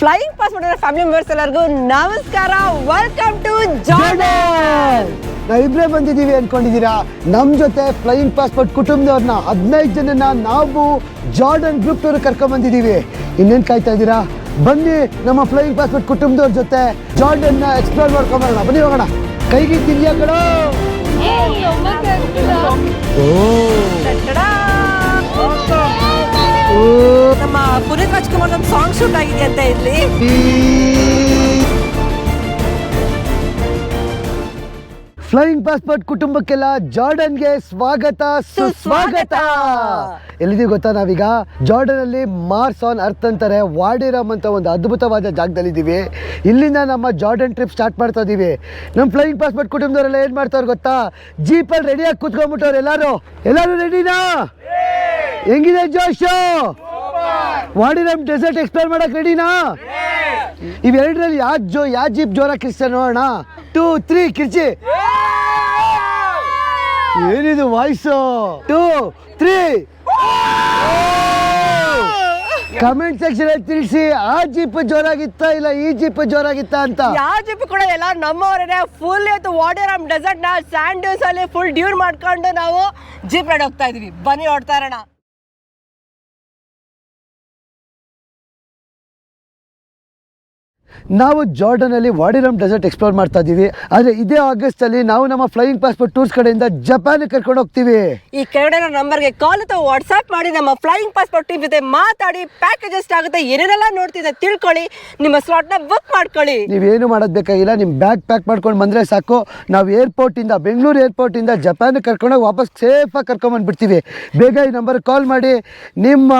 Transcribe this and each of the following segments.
Flying pass ಮಾಡಿರೋ family members ಎಲ್ಲರಿಗೂ ನಮಸ್ಕಾರ. ವೆಲ್ಕಮ್ ಟು ಜಾರ್ಡನ್ ನಾವಿಬ್ರೇ ಬಂದಿದ್ದೀವಿ ಅನ್ಕೊಂಡಿದ್ದೀರಾ? ನಮ್ಮ ಜೊತೆ ಫ್ಲೈಯಿಂಗ್ ಪಾಸ್ಪೋರ್ಟ್ ಕುಟುಂಬದವ್ರನ್ನ ಹದಿನೈದು ಜನನ ನಾವು ಜಾರ್ಡನ್ ಗ್ರೂಪ್ ಟೂರ್ ಕರ್ಕೊಂಡ್ ಬಂದಿದ್ದೀವಿ. ಇನ್ನೇನು ಕಾಯ್ತಾ ಇದ್ದೀರಾ? ಬನ್ನಿ ನಮ್ಮ ಫ್ಲೈಯಿಂಗ್ ಪಾಸ್ಪೋರ್ಟ್ ಕುಟುಂಬದವ್ರ ಜೊತೆ ಜಾರ್ಡನ್ನ ಎಕ್ಸ್ಪ್ಲೋರ್ ಮಾಡ್ಕೊಂಬರೋಣ. ಬನ್ನಿ ಹೋಗೋಣ. ಕೈಗೆ ತಿಂದ್ಯಾ ಕಡ ಓ. ಪುನೀತ್ ರಾಜ್ಕುಮಾರ್ ಒಂದು ಸಾಂಗ್ ಶೂಟ್ ಆಗಿದೆ ಅಂತ ಇಲ್ಲಿ ಫ್ಲೈಯಿಂಗ್ ಪಾಸ್ಪೋರ್ಟ್ ಕುಟುಂಬಕ್ಕೆಲ್ಲ ಜಾರ್ಡನ್ಗೆ ಸ್ವಾಗತ ಸುಸ್ವಾಗತ. ಎಲ್ಲಿದೀವಿ ಗೊತ್ತಾ ನಾವೀಗ? ಜಾರ್ಡನ್ ಅಲ್ಲಿ ಮಾರ್ಸ್ ಆನ್ ಅರ್ತ್ ಅಂತಾರೆ ವಾಡಿರಾಮ್ ಅಂತ ಒಂದು ಅದ್ಭುತವಾದ ಜಾಗದಲ್ಲಿದ್ದೀವಿ. ಇಲ್ಲಿಂದ ನಮ್ಮ ಜಾರ್ಡನ್ ಟ್ರಿಪ್ ಸ್ಟಾರ್ಟ್ ಮಾಡ್ತಾ ಇದೀವಿ. ನಮ್ಮ ಫ್ಲೈಯಿಂಗ್ ಪಾಸ್ಪೋರ್ಟ್ ಕುಟುಂಬದವರೆಲ್ಲ ಏನು ಮಾಡ್ತಾರೆ ಗೊತ್ತಾ? ಜೀಪಲ್ಲಿ ರೆಡಿಯಾಗಿ ಕೂತ್ಕೊಂಡ್ಬಿಟ್ಟವ್ರು ಎಲ್ಲಾರು. ಎಲ್ಲರೂ ರೆಡಿನಾ ಹೆಂಗಿದೆ ಜೋಶು? ವಾಡಿರಮ್ ಡೆಸರ್ಟ್ ಎಕ್ಸ್ಪ್ಲೋರ್ ಮಾಡಕ್ ರೆಡಿನಾ ಇವೆರಡರಲ್ಲಿ ಯಾವ ಜೋ ಯಾವ ಜೀಪ್ ಜೋರ ಕಿರ್ಚ ನೋಡೋಣ. ಟೂ ತ್ರೀ ಕಿರ್ಚಿ. ಏನಿದು voice two three comment section ಅಲ್ಲಿ ತಿಳಿಸಿ ಆ ಜೀಪ್ ಜೋರಾಗಿತ್ತ ಇಲ್ಲ ಈ ಜೀಪ್ ಜೋರಾಗಿತ್ತ ಅಂತ? ಯಾವ ಜೀಪ್ ಕೂಡ ಎಲ್ಲ ನಮ್ಮವರೇ ಫುಲ್ ಇವತ್ತು ವಾಡಿರಮ್ ಡೆಸರ್ಟ್ನ ಸ್ಯಾಂಡಲ್ಸ್ ಅಲ್ಲಿ ಫುಲ್ ಡ್ಯೂರ್ ಮಾಡ್ಕೊಂಡು ನಾವು ಜೀಪ್ ರೈಡ್ ಹೋಗ್ತಾ ಇದೀವಿ ಬನ್ನಿ ಹೊಡ್ತಾ ಇರೋಣ. ನಾವು ಜಾರ್ಡನಲ್ಲಿ ವಾಡಿರಮ್ ಡೆಸರ್ಟ್ ಎಕ್ಸ್ಪ್ಲೋರ್ ಮಾಡ್ತಾ ಇದೀವಿ. ಆದರೆ ಇದೇ ಆಗಸ್ಟ್ ಅಲ್ಲಿ ನಾವು ನಮ್ಮ ಫ್ಲೈಯಿಂಗ್ ಪಾಸ್ಪೋರ್ಟ್ ಟೂರ್ಸ್ ಕಡೆಯಿಂದ ಜಪಾನ್ ಕರ್ಕೊಂಡು ಹೋಗ್ತೀವಿ. ಈ ಕೆಳಗಡೆ ನಂಬರ್ಗೆ ಕಾಲ್ ಅಥವಾ ವಾಟ್ಸ್ಆಪ್ ಮಾಡಿ ನಮ್ಮ ಫ್ಲೈಯಿಂಗ್ ಪಾಸ್ಪೋರ್ಟ್ ಟೀಮ್ ಜೊತೆ ಮಾತಾಡಿ ಪ್ಯಾಕೇಜ್ ಎಷ್ಟಾಗುತ್ತೆ ಏನೇನೆಲ್ಲ ನೋಡ್ತಿದ್ದೆ ತಿಳ್ಕೊಳ್ಳಿ. ನಿಮ್ಮ ಸ್ಲಾಟ್ನ ಬುಕ್ ಮಾಡ್ಕೊಳ್ಳಿ. ನೀವೇನು ಮಾಡೋದು ಬೇಕಾಗಿಲ್ಲ ನಿಮ್ಮ ಬ್ಯಾಗ್ ಪ್ಯಾಕ್ ಮಾಡ್ಕೊಂಡು ಬಂದರೆ ಸಾಕು. ನಾವು ಏರ್ಪೋರ್ಟಿಂದ ಬೆಂಗಳೂರು ಏರ್ಪೋರ್ಟಿಂದ ಜಪಾನ್ ಕರ್ಕೊಂಡೋಗಿ ವಾಪಸ್ ಸೇಫಾಗಿ ಕರ್ಕೊಂಬಂದ್ಬಿಡ್ತೀವಿ ಬೇಗ ಈ ನಂಬರ್ ಕಾಲ್ ಮಾಡಿ ನಿಮ್ಮ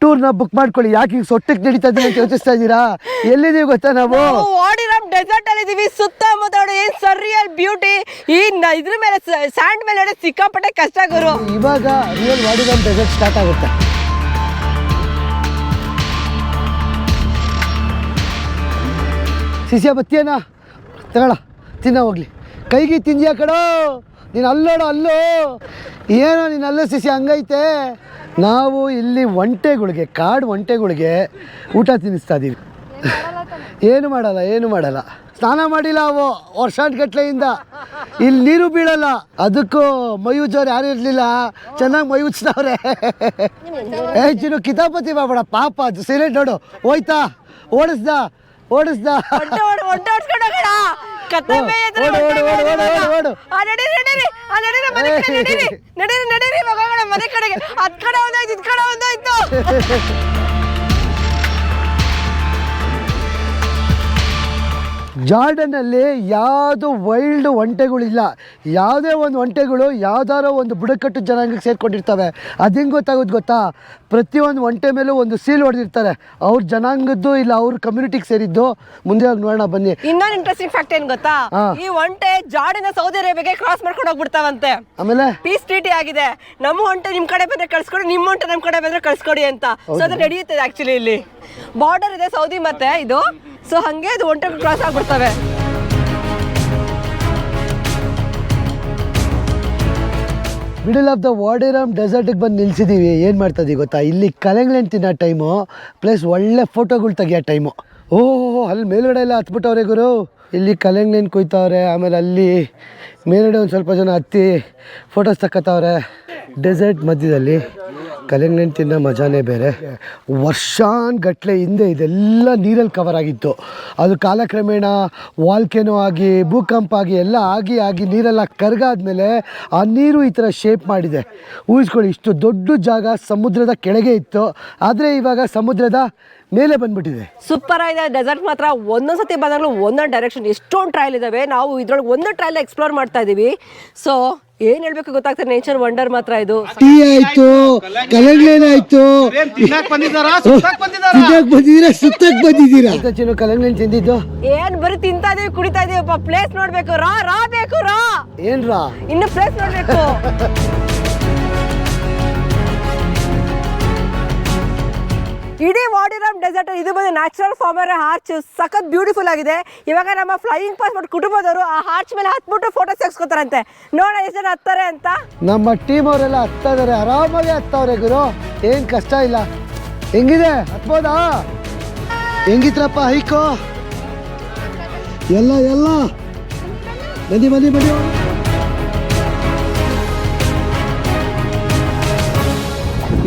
ಟೂರ್ನ ಬುಕ್ ಮಾಡ್ಕೊಳ್ಳಿ. ಯಾಕೆ ಈಗ ಸೊಟ್ಟಕ್ಕೆ ನಡೀತಾ ಇದ್ದೀನಿ ಅಂತ ಯೋಚಿಸ್ತಾ ಇದ್ದೀರಾ? ಎಲ್ಲಿದ್ದೀವಿ ಗೊತ್ತಾ ನಾವು? ಓಡಿರಮ್ ಡೆಸರ್ಟ್ ಅಲ್ಲಿ ಇದೀವಿ. ಸುತ್ತಮುತ್ತ ನೋಡಿ ಏನ್ ಸರಿಯಲ್ ಬ್ಯೂಟಿ ಈ ನ- ಇದ್ರ ಮೇಲೆ ಸ್ಯಾಂಡ್ ಮೇಲೆ ನೋಡಿ ಸಿಕ್ಕಾಪಟ್ಟೆ ಕಷ್ಟ ಗುರು. ಇವಾಗ ರಿಯಲ್ ವಾಡಿರಮ್ ಡೆಸರ್ಟ್ ಸ್ಟಾರ್ಟ್ ಆಗುತ್ತೆ. ಸಿಸಿಯ ಬತ್ತಿಯನ್ನ ತಗೊಳ ತಿನ್ನ ಹೋಗ್ಲಿ. ಕೈಗೆ ತಿಂದ್ಯಾ ಕಡೋ ನೀನು ಅಲ್ಲೋಡ, ಅಲ್ಲೋ. ಏನೋ ನೀನು ಅಲ್ಲೋ ಸಿಸಿ ಹಂಗೈತೆ. ನಾವು ಇಲ್ಲಿ ಒಂಟೆಗಳಿಗೆ, ಕಾಡು ಒಂಟೆಗಳಿಗೆ ಊಟ ತಿನ್ನಿಸ್ತಾ ಇದ್ದೀವಿ ಏನು ಮಾಡಲ್ಲ ಏನು ಮಾಡಲ್ಲ. ಸ್ನಾನ ಮಾಡಿಲ್ಲ ಅವು ವರ್ಷಾನ್ಗಟ್ಲೆಯಿಂದ ಇಲ್ಲಿ ನೀರು ಬೀಳಲ್ಲ. ಅದಕ್ಕೂ ಮೈ ಉಜ್ಜೋರು ಯಾರು ಇರಲಿಲ್ಲ. ಚೆನ್ನಾಗಿ ಮೈ ಉಜ್ತವ್ರೆ ಏ, ಚಿನ್ನು ಕಿತಾಪತಿ ಬಾಬಡ, ಪಾಪ, ಅದು ಸೀರೆ ನೋಡು. ಹೋಯ್ತಾ, ಓಡಿಸ್ದ. ಓಡಿಸ್ದ. ಓಡ್ಸ್ಕೊಂಡು ಹೋಗೋಣ. ಕತ್ತೆ ಓಡು, ಓಡು, ಓಡು, ಓಡು, ಓಡು. ಆ, ನಡೀರಿ ನಡೀರಿ. ಆ, ನಡೀರಿ ಮನೆ ಕಡೆ ನಡೀರಿ. ನಡೀರಿ ನಡೀರಿ ಇವಾಗ ಹೋಗೋಣ ಮನೆ ಕಡೆಗೆ. ಅದ್ ಕಡೆ ಒಂದಾಯ್ತು ಇದ್ ಕಡೆ ಒಂದಾಯ್ತು. ಜಾರ್ಡನಲ್ಲಿ ಯಾವುದು ವೈಲ್ಡ್ ಒಂಟೆಗಳಿಲ್ಲ. ಯಾವುದೇ ಒಂದು ಒಂಟೆಗಳು ಯಾವ್ದಾರೋ ಒಂದು ಬುಡಕಟ್ಟು ಜನಾಂಗಕ್ಕೆ ಸೇರ್ಕೊಂಡಿರ್ತವೆ. ಅದು ಹೆಂಗೆ ಗೊತ್ತಾಗೋದು ಗೊತ್ತಾ? ಪ್ರತಿಯೊಂದು ಒಂಟೆ ಮೇಲೂ ಒಂದು ಸೀಲ್ ಹೊಡೆದಿರ್ತಾರೆ. ಅವ್ರ ಜನಾಂಗದ್ದು ಇಲ್ಲ ಅವ್ರ ಕಮ್ಯುನಿಟಿಗೆ ಸೇರಿದ್ದು. ಮುಂದೆ ಹೋಗಿ ನೋಡೋಣ ಬನ್ನಿ. ಇನ್ನೊಂದು ಇಂಟ್ರೆಸ್ಟಿಂಗ್ ಫ್ಯಾಕ್ಟ್ ಏನ್ ಗೊತ್ತಾ? ಈ ಒಂಟೆ ಜಾಡಿನ ಸೌದಿ ಅರೇಬಿಯಾಗೆ ಕ್ರಾಸ್ ಮಾಡ್ಕೊಂಡು ಹೋಗ್ಬಿಡ್ತಾವಂತೆ. ಆಮೇಲೆ? ಪೀಸ್ ಟ್ರೀಟಿ ಆಗಿದೆ. ನಮ್ಮ ಒಂಟೆ ನಿಮ್ ಕಡೆ ಬಂದ್ರೆ ಕಳ್ಸ್ಕೊಡಿ ನಿಮ್ಮ ಒಂಟೆ ನಮ್ಮ ಕಡೆ ಬಂದ್ರೆ ಕಳ್ಸ್ಕೊಡಿ ಅಂತ. ಸೊ ಅದು ನಡೆಯುತ್ತೆ ಆಕ್ಚುಲಿ ಇಲ್ಲಿ. ಬಾರ್ಡರ್ ಇದೆ ಸೌದಿ ಮತ್ತೆ ಇದು ಸೊ ಹಂಗೆ ಅದು ಒಂಟೆ cross ಆಗ್ಬಿಡ್ತವೆ. Middle of the Wadi Rum ಡೆಸರ್ಟಿಗೆ ಬಂದು ನಿಲ್ಸಿದ್ದೀವಿ ಏನು ಮಾಡ್ತಾ ಇದೀವಿ ಗೊತ್ತಾ? ಇಲ್ಲಿ ಕಲೆಂಗ್ಲೆನ್ ತಿನ್ನೋ ಟೈಮು ಪ್ಲಸ್ ಒಳ್ಳೆ ಫೋಟೋಗಳು ತೆಗಿಯೋ ಟೈಮು ಓಹ್ ಅಲ್ಲಿ ಮೇಲ್ಗಡೆ ಎಲ್ಲ ಹತ್ಬಿಟ್ಟವ್ರೆ ಗುರು. ಇಲ್ಲಿ ಕಲೆಂಗ್ಲೆನ್ ಕುಯ್ತವ್ರೆ, ಆಮೇಲೆ ಅಲ್ಲಿ ಮೇಲ್ಗಡೆ ಒಂದು ಸ್ವಲ್ಪ ಜನ ಹತ್ತಿ ಫೋಟೋಸ್ ತಕ್ಕತ್ತವ್ರೆ ಡೆಸರ್ಟ್ ಮಧ್ಯದಲ್ಲಿ. ಕಲೆಂಗ್ಲೆನ್ ತಿನ್ನೋ ಮಜಾನೇ ಬೇರೆ. ವರ್ಷಾನುಗಟ್ಲೆ ಹಿಂದೆ ಇದೆಲ್ಲ ನೀರಲ್ಲಿ ಕವರ್ ಆಗಿತ್ತು. ಅದು ಕಾಲಕ್ರಮೇಣ ವಾಲ್ಕೆನೋ ಆಗಿ, ಭೂಕಂಪ ಆಗಿ, ಎಲ್ಲ ಆಗಿ ಆಗಿ ನೀರೆಲ್ಲ ಕರ್ಗಾದ್ಮೇಲೆ ಆ ನೀರು ಈ ಥರ ಶೇಪ್ ಮಾಡಿದೆ. ಊಹಿಸ್ಕೊಳ್ಳಿ, ಇಷ್ಟು ದೊಡ್ಡ ಜಾಗ ಸಮುದ್ರದ ಕೆಳಗೆ ಇತ್ತು. ಆದರೆ ಇವಾಗ ಸಮುದ್ರದ ಮೇಲೆ ಬಂದ್ಬಿಟ್ಟಿದೆ. ಸೂಪರ್ ಆಗಿದೆ. ಡೆಸರ್ಟ್ ಮಾತ್ರ ಒಂದೊಂದ್ ಸತಿ ಬಂದಾಗಲೂ ಒಂದೊಂದು ಡೈರೆಕ್ಷನ್ ಎಷ್ಟೊಂದು ಟ್ರಯಲ್ ಇದಾವೆ. ನಾವು ಇದ್ರೊಳಗೆ ಒಂದೊಂದು ಟ್ರಯಲ್ ಎಕ್ಸ್ಪ್ಲೋರ್ ಮಾಡ್ತಾ ಇದೀವಿ. ಸೊ ಏನ್ ಹೇಳ್ಬೇಕು ಗೊತ್ತಾಗ್ತದೆ ನೇಚರ್ ವಂಡರ್ ಮಾತ್ರ ಇದು. ಟೀ ಆಯ್ತು. ಕಲಂಗ್ಲೇನಾಯ್ತು ಸುತ್ತಾಕ್ ಬಂದಿದ್ದೀರಾ? ಸುತ್ತಕ್ ಬಂದಿದ್ದೀರಾ? ಚಿನ್ನು ಕಲಂಗ್ಲೇನ್ ತಿಂದಿದ್ದು? ಏನ್ ಬರೀ ತಿಂತಾ ಇದೀವಿ ಕುಡಿತಾ ಇದೀವಪ್ಪ ಪ್ಲೇಸ್ ನೋಡ್ಬೇಕು. ರಾ ರಾ ಬೇಕು ರಾ. ಏನ್ ರಾ ಇನ್ನು ಪ್ಲೇಸ್ ನೋಡ್ಬೇಕು. ಇಡೀ ವಾಡಿರಮ್ ಡೆಸರ್ಟ್ ಇದು ಬಂದು ನ್ಯಾಚುರಲ್ ಫಾರ್ಮರ್ ಹಾರ್ಚ್ ಸಖತ್ ಬ್ಯೂಟಿಫುಲ್ ಆಗಿದೆ. ಇವಾಗ ನಮ್ಮ ಫ್ಲೈಯಿಂಗ್ ಪಾಸ್ ಪಾಸ್ಪೋರ್ಟ್ ಕುಟುಂಬದವರು ಆ ಹಾರ್ಚ್ ಮೇಲೆ ಹತ್ಬಿಟ್ಟು ಫೋಟೋ ತೆಗೆಸ್ಕೊತಾರಂತೆ. ನೋಡ ಎಷ್ಟು ಜನ ಹತ್ತಾರೆ ಅಂತ. ನಮ್ಮ ಟೀಮ್ ಅವರೆಲ್ಲ ಹತ್ತಾ ಇದಾರೆ, ಆರಾಮಾಗಿ ಹತ್ತವ್ರೆ ಗುರು. ಏನ್ ಕಷ್ಟ ಇಲ್ಲ. ಹೆಂಗಿದೆ? ಹತ್ಬೋದಾ? ಹೆಂಗಿತ್ರಪ್ಪ ಹೈಕೋ? ಎಲ್ಲ ಎಲ್ಲ. ಬನ್ನಿ ಬನ್ನಿ ಬನ್ನಿ.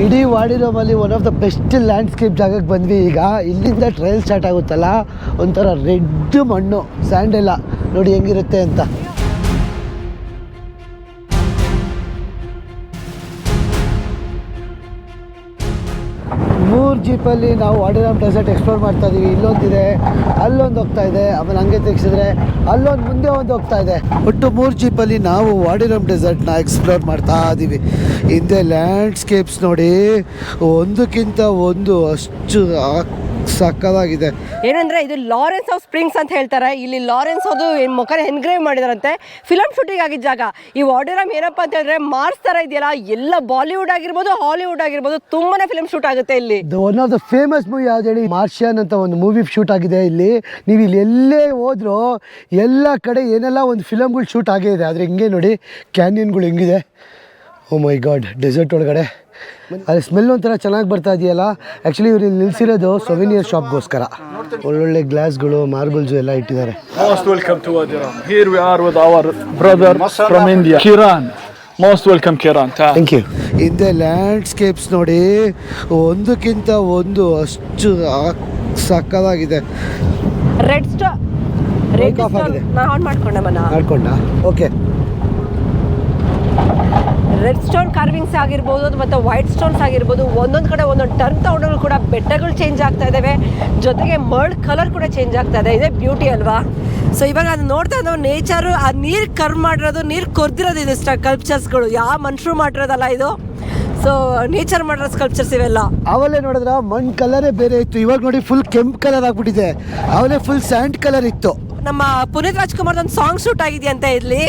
ಇಡೀ ವಾಡಿರೋಮಲ್ಲಿ one of the best landscape ಜಾಗಕ್ಕೆ ಬಂದ್ವಿ. ಈಗ ಇಲ್ಲಿಂದ ಟ್ರಯಲ್ ಸ್ಟಾರ್ಟ್ ಆಗುತ್ತಲ್ಲ? ಒಂಥರ ರೆಡ್ ಮಣ್ಣು ಸ್ಯಾಂಡ್ ಎಲ್ಲ ನೋಡಿ ಹೆಂಗಿರುತ್ತೆ ಅಂತ. ಮೂರು ಜೀಪಲ್ಲಿ ನಾವು ವಾಡಿರಾಮ್ ಡೆಸರ್ಟ್ ಎಕ್ಸ್ಪ್ಲೋರ್ ಮಾಡ್ತಾ ಇದ್ದೀವಿ ಇಲ್ಲೊಂದಿದೆ, ಅಲ್ಲೊಂದು ಹೋಗ್ತಾ ಇದೆ. ಆಮೇಲೆ ಹಂಗೆ ತೆಗ್ಸಿದ್ರೆ ಅಲ್ಲೊಂದು ಮುಂದೆ ಒಂದು ಹೋಗ್ತಾ ಇದೆ. ಒಟ್ಟು ಮೂರು ಜೀಪಲ್ಲಿ ನಾವು ವಾಡಿರಾಮ್ ಡೆಸರ್ಟ್ನ ಎಕ್ಸ್ಪ್ಲೋರ್ ಮಾಡ್ತಾ ಇದ್ದೀವಿ ಹಿಂದೆ ಲ್ಯಾಂಡ್ಸ್ಕೇಪ್ಸ್ ನೋಡಿ, ಒಂದಕ್ಕಿಂತ ಒಂದು ಅಷ್ಟು ಸಕ್ಕತ್ತಾಗಿದೆ ಏನಂದ್ರೆ ಇದು ಲಾರೆನ್ಸ್ ಆಫ್ ಸ್ಪ್ರಿಂಗ್ಸ್ ಅಂತ ಹೇಳ್ತಾರೆ. ಇಲ್ಲಿ ಲಾರೆನ್ಸ್ ಅದು ಏನ್ ಮುಖನ ಎನ್ಗ್ರೇವ್ ಮಾಡಿದಾರಂತೆ. ಫಿಲಮ್ ಶೂಟಿಂಗ್ ಆಗಿದ್ದ ಜಾಗ. ಈ ಆಡಿಯೋರಾಮ್ ಏನಪ್ಪ ಅಂತ ಹೇಳಿದ್ರೆ ಮಾರ್ಸ್ ತರ ಇದೆಯಲ್ಲ ಎಲ್ಲ ಬಾಲಿವುಡ್ ಆಗಿರ್ಬೋದು ಹಾಲಿವುಡ್ ಆಗಿರ್ಬೋದು ತುಂಬಾನೇ ಫಿಲಮ್ ಶೂಟ್ ಆಗುತ್ತೆ ಇಲ್ಲಿ. One of the famous movie ಯಾವ್ದು ಹೇಳಿ? ಮಾರ್ಷಿಯನ್ ಅಂತ ಒಂದು ಮೂವಿ ಶೂಟ್ ಆಗಿದೆ ಇಲ್ಲಿ. ನೀವು ಇಲ್ಲಿ ಎಲ್ಲೇ ಹೋದ್ರು ಎಲ್ಲ ಕಡೆ ಏನೆಲ್ಲ ಒಂದು ಫಿಲಮ್ಗಳು ಶೂಟ್ ಆಗಿದೆ. ಇದೆ ಆದರೆ ಹಿಂಗೆ ನೋಡಿ ಕ್ಯಾನ್ಯನ್ಗಳು ಹೆಂಗಿದೆ. ಓ ಮೈ ಗಾಡ್ ಡೆಸರ್ಟ್ ಒಳಗಡೆ. ಅಲ್ಲಿ ಸ್ಮೆಲ್ ಒಂಥರ ಚೆನ್ನಾಗಿ ಬರ್ತಾ ಇದೆಯಲ್ಲ? ಆ್ಯಕ್ಚುಲಿ ಇವ್ರು ಇಲ್ಲಿ ನಿಲ್ಸಿರೋದು ಸೊವಿನಿಯರ್ ಶಾಪ್ಗೋಸ್ಕರ ಒಳ್ಳೊಳ್ಳೆ ಗ್ಲಾಸ್ಗಳು ಮಾರ್ಬಲ್ಸು ಎಲ್ಲ ಇಟ್ಟಿದ್ದಾರೆ. Most welcome to here we are with our brother from India Kiran most welcome Kiran welcome, thank you ಹಿಂದೆ ಲ್ಯಾಂಡ್ಸ್ಕೇಪ್ಸ್ ನೋಡಿ ಒಂದಕ್ಕಿಂತ ಒಂದು ಅಷ್ಟು ಸಕ್ಕದಾಗಿದೆ ಸಕ್ಕತ್ತಾಗಿದೆ ರೆಡ್ ಸ್ಟೋ ರೆಡ್ ಆಫ್ ಆಗಿದೆ. ನಾ ಆನ್ ಮಾಡ್ಕೊಂಡೆ ಮನ. ಮಾಡ್ಕೊಂಡ? ಓಕೆ ರೆಡ್ ಸ್ಟೋನ್ ಕಾರ್ವಿಂಗ್ಸ್ ಆಗಿರ್ಬೋದು ಮತ್ತು ವೈಟ್ ಸ್ಟೋನ್ಸ್ ಆಗಿರ್ಬೋದು, ಒಂದೊಂದು ಕಡೆ ಒಂದೊಂದು ಟರ್ನ್ ತಗೊಂಡ್ರು ಕೂಡ ಬೆಟ್ಟಗಳು ಚೇಂಜ್ ಆಗ್ತಾ ಇದ್ದಾವೆ ಜೊತೆಗೆ ಮರ್ಡ್ ಕಲರ್ ಕೂಡ ಚೇಂಜ್ ಆಗ್ತಾ ಇದೆ. ಇದೇ ಬ್ಯೂಟಿ ಅಲ್ವಾ? ಸೊ ಇವಾಗ ಅದು ನೋಡ್ತಾ ಇದ್ದಾವೆ ನೇಚರು ಆ ನೀರು ಕರ್ವ್ ಮಾಡಿರೋದು, ನೀರು ಕೊರ್ದಿರೋದು ಇದು ಸ್ಕಲ್ಪ್ಚರ್ಸ್ಗಳು ಯಾವ ಮನುಷ್ಯರು ಮಾಡಿರೋದಲ್ಲ ಇದು? ಸೊ ನೇಚರ್ ಮಾಡಿರೋ ಸ್ಕಲ್ಪ್ಚರ್ಸ್ ಇವೆಲ್ಲ. ಅವಲೇ ನೋಡಿದ್ರೆ ಮಣ್ಣು ಕಲರೇ ಬೇರೆ ಇತ್ತು. ಇವಾಗ ನೋಡಿ ಫುಲ್ ಕೆಂಪು ಕಲರ್ ಆಗ್ಬಿಟ್ಟಿದೆ. ಅವಲೇ ಫುಲ್ ಸ್ಯಾಂಡ್ ಕಲರ್ ಇತ್ತು. ನಮ್ಮ ಪುನೀತ್ ರಾಜ್ಕುಮಾರ್ ಒಂದು ಸಾಂಗ್ ಶೂಟ್ ಆಗಿದೆಯಂತೆ ಇಲ್ಲಿ.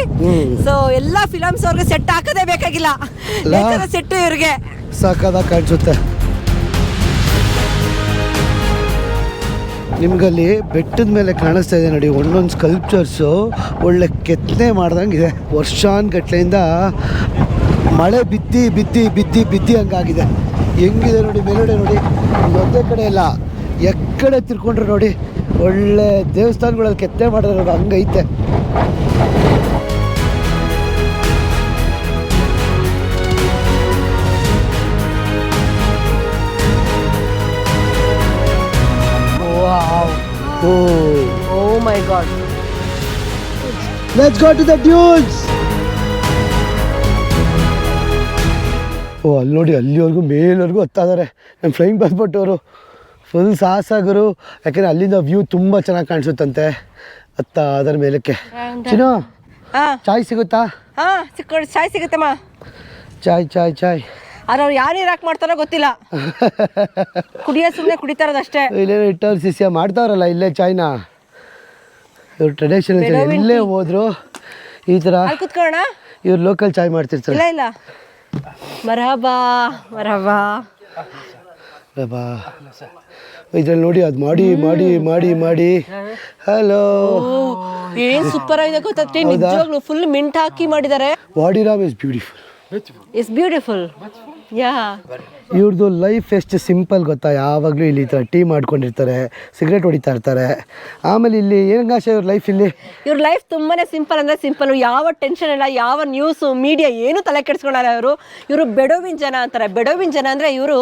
ಸೊ ಎಲ್ಲಾ ಫಿಲಮ್ಸ್ ಅವ್ರಿಗೆ ಸೆಟ್ ಹಾಕದೇ ಬೇಕಾಗಿಲ್ಲ. ಸೆಟ್ ಇವ್ರಿಗೆ. ಸಾಕಾದ ಕಾಣಿಸುತ್ತೆ. ನಿಮ್ಗಲ್ಲಿ ಬೆಟ್ಟದ ಮೇಲೆ ಕಾಣಿಸ್ತಾ ಇದೆ ನೋಡಿ ಒಂದೊಂದು ಸ್ಕಲ್ಪ್ಚರ್ಸು ಒಳ್ಳೆ ಕೆತ್ತನೆ ಮಾಡ್ದಂಗಿದೆ ವರ್ಷಾನ್ಗಟ್ಲೆಯಿಂದ ಮಳೆ ಬಿದ್ದಿ ಬಿದ್ದಿ ಬಿದ್ದಿ ಬಿದ್ದಿ ಹಂಗಾಗಿದೆ. ಹೆಂಗಿದೆ ನೋಡಿ ಮೇಲುಗಡೆ ನೋಡಿ ಒಂದೇ ಕಡೆ ಇಲ್ಲ ಎಕ್ಕಡೆ ತಿರ್ಕೊಂಡ್ರೆ ನೋಡಿ ಒಳ್ಳೆ ದೇವಸ್ಥಾನಗಳಲ್ಲಿ ಕೆತ್ತನೆ ಮಾಡಿರೋದು ಹಂಗೈತೆ. Oh O my God. Let's go to the dunes oh ಅಲ್ಲಿ ನೋಡಿ ಅಲ್ಲಿವರೆಗೂ ಮೇಲ್ವರೆಗೂ ಹತ್ತಾದಾರೆ. ನಮ್ಮ ಫ್ಲೈಯಿಂಗ್ ಬಂದ್ಬಿಟ್ಟವರು ಫುಲ್ ಸಾಹಸ ಯಾಕಂದ್ರೆ ಅಲ್ಲಿಂದ ವ್ಯೂ ತುಂಬ ಚೆನ್ನಾಗಿ ಕಾಣಿಸುತ್ತಂತೆ. ಅತ್ತ ಅದರ ಮೇಲಕ್ಕೆ. ಚಿನ್ನು ಚಾಯ್ ಸಿಗುತ್ತಾ? ಹಾಂ ಸಿಕ್ಕೊಂಡು ಚಾಯ್ ಸಿಗುತ್ತಮ್ಮ. ಚಾಯ್ ಚಾಯ್ ಚಾಯ್. ಆದ್ರೆ ಅವ್ರು ಯಾರು ಇರಾಕ್ ಮಾಡ್ತಾರೋ ಗೊತ್ತಿಲ್ಲ. ಕುಡಿಯೋ ಸುಮ್ಮನೆ ಕುಡಿತಾರದಷ್ಟೇ. ಇಲ್ಲೇನೋ ಇಟ್ಟವ್ರು ಸಿಸಿಯ ಮಾಡ್ತಾವ್ರಲ್ಲ ಇಲ್ಲೇ ಚಾಯ್ನ. ಇವ್ರು ಟ್ರೆಡಿಷನಲ್ ಇಲ್ಲೇ ಹೋದ್ರು ಈ ಥರ ಕುತ್ಕೋಣ ಇವ್ರು ಲೋಕಲ್ ಚಾಯ್ ಮಾಡ್ತಿರ್ತಾರೆ. ಇಲ್ಲ ಇಲ್ಲ. ಮರಹಬಾ ಮರಹಬಾ ಬಾ ಇದ್ರಲ್ಲಿ ನೋಡಿ ಅದು ಮಾಡಿ ಮಾಡಿ ಮಾಡಿ ಮಾಡಿ. ಹಲೋ ಏನ್ ಸೂಪರ್ ಆಗಿದೆ ಗೊತ್ತೈತಿ ನಿಜವಾಗ್ಲೂ ಫುಲ್ ಮಿಂಟ್ ಹಾಕಿ ಮಾಡಿದ್ದಾರೆ. Wadi Rum is beautiful it's beautiful yeah ಇವ್ರದ್ದು ಲೈಫ್ ಎಷ್ಟು ಸಿಂಪಲ್ ಗೊತ್ತಾ? ಯಾವಾಗಲೂ ಇಲ್ಲಿ ಈ ಥರ ಟೀ ಮಾಡ್ಕೊಂಡಿರ್ತಾರೆ ಸಿಗರೇಟ್ ಹೊಡಿತಾ ಇರ್ತಾರೆ. ಆಮೇಲೆ ಇಲ್ಲಿ ಏನಂಗಾಶ ಇವ್ರ ಲೈಫ್ ಇಲ್ಲಿ? ಇವ್ರ ಲೈಫ್ ತುಂಬಾನೇ ಸಿಂಪಲ್ ಅಂದ್ರೆ ಸಿಂಪಲ್ ಯಾವ ಟೆನ್ಷನ್ ಇಲ್ಲ ಯಾವ ನ್ಯೂಸ್ ಮೀಡಿಯಾ ಏನು ತಲೆ ಕೆಡಿಸ್ಕೊಳಲ್ಲ ಇವರು ಇವರು ಬೆಡೋವಿನ್ ಜನ ಅಂತಾರೆ. ಬೆಡೋವಿನ್ ಜನ ಅಂದ್ರೆ ಇವರು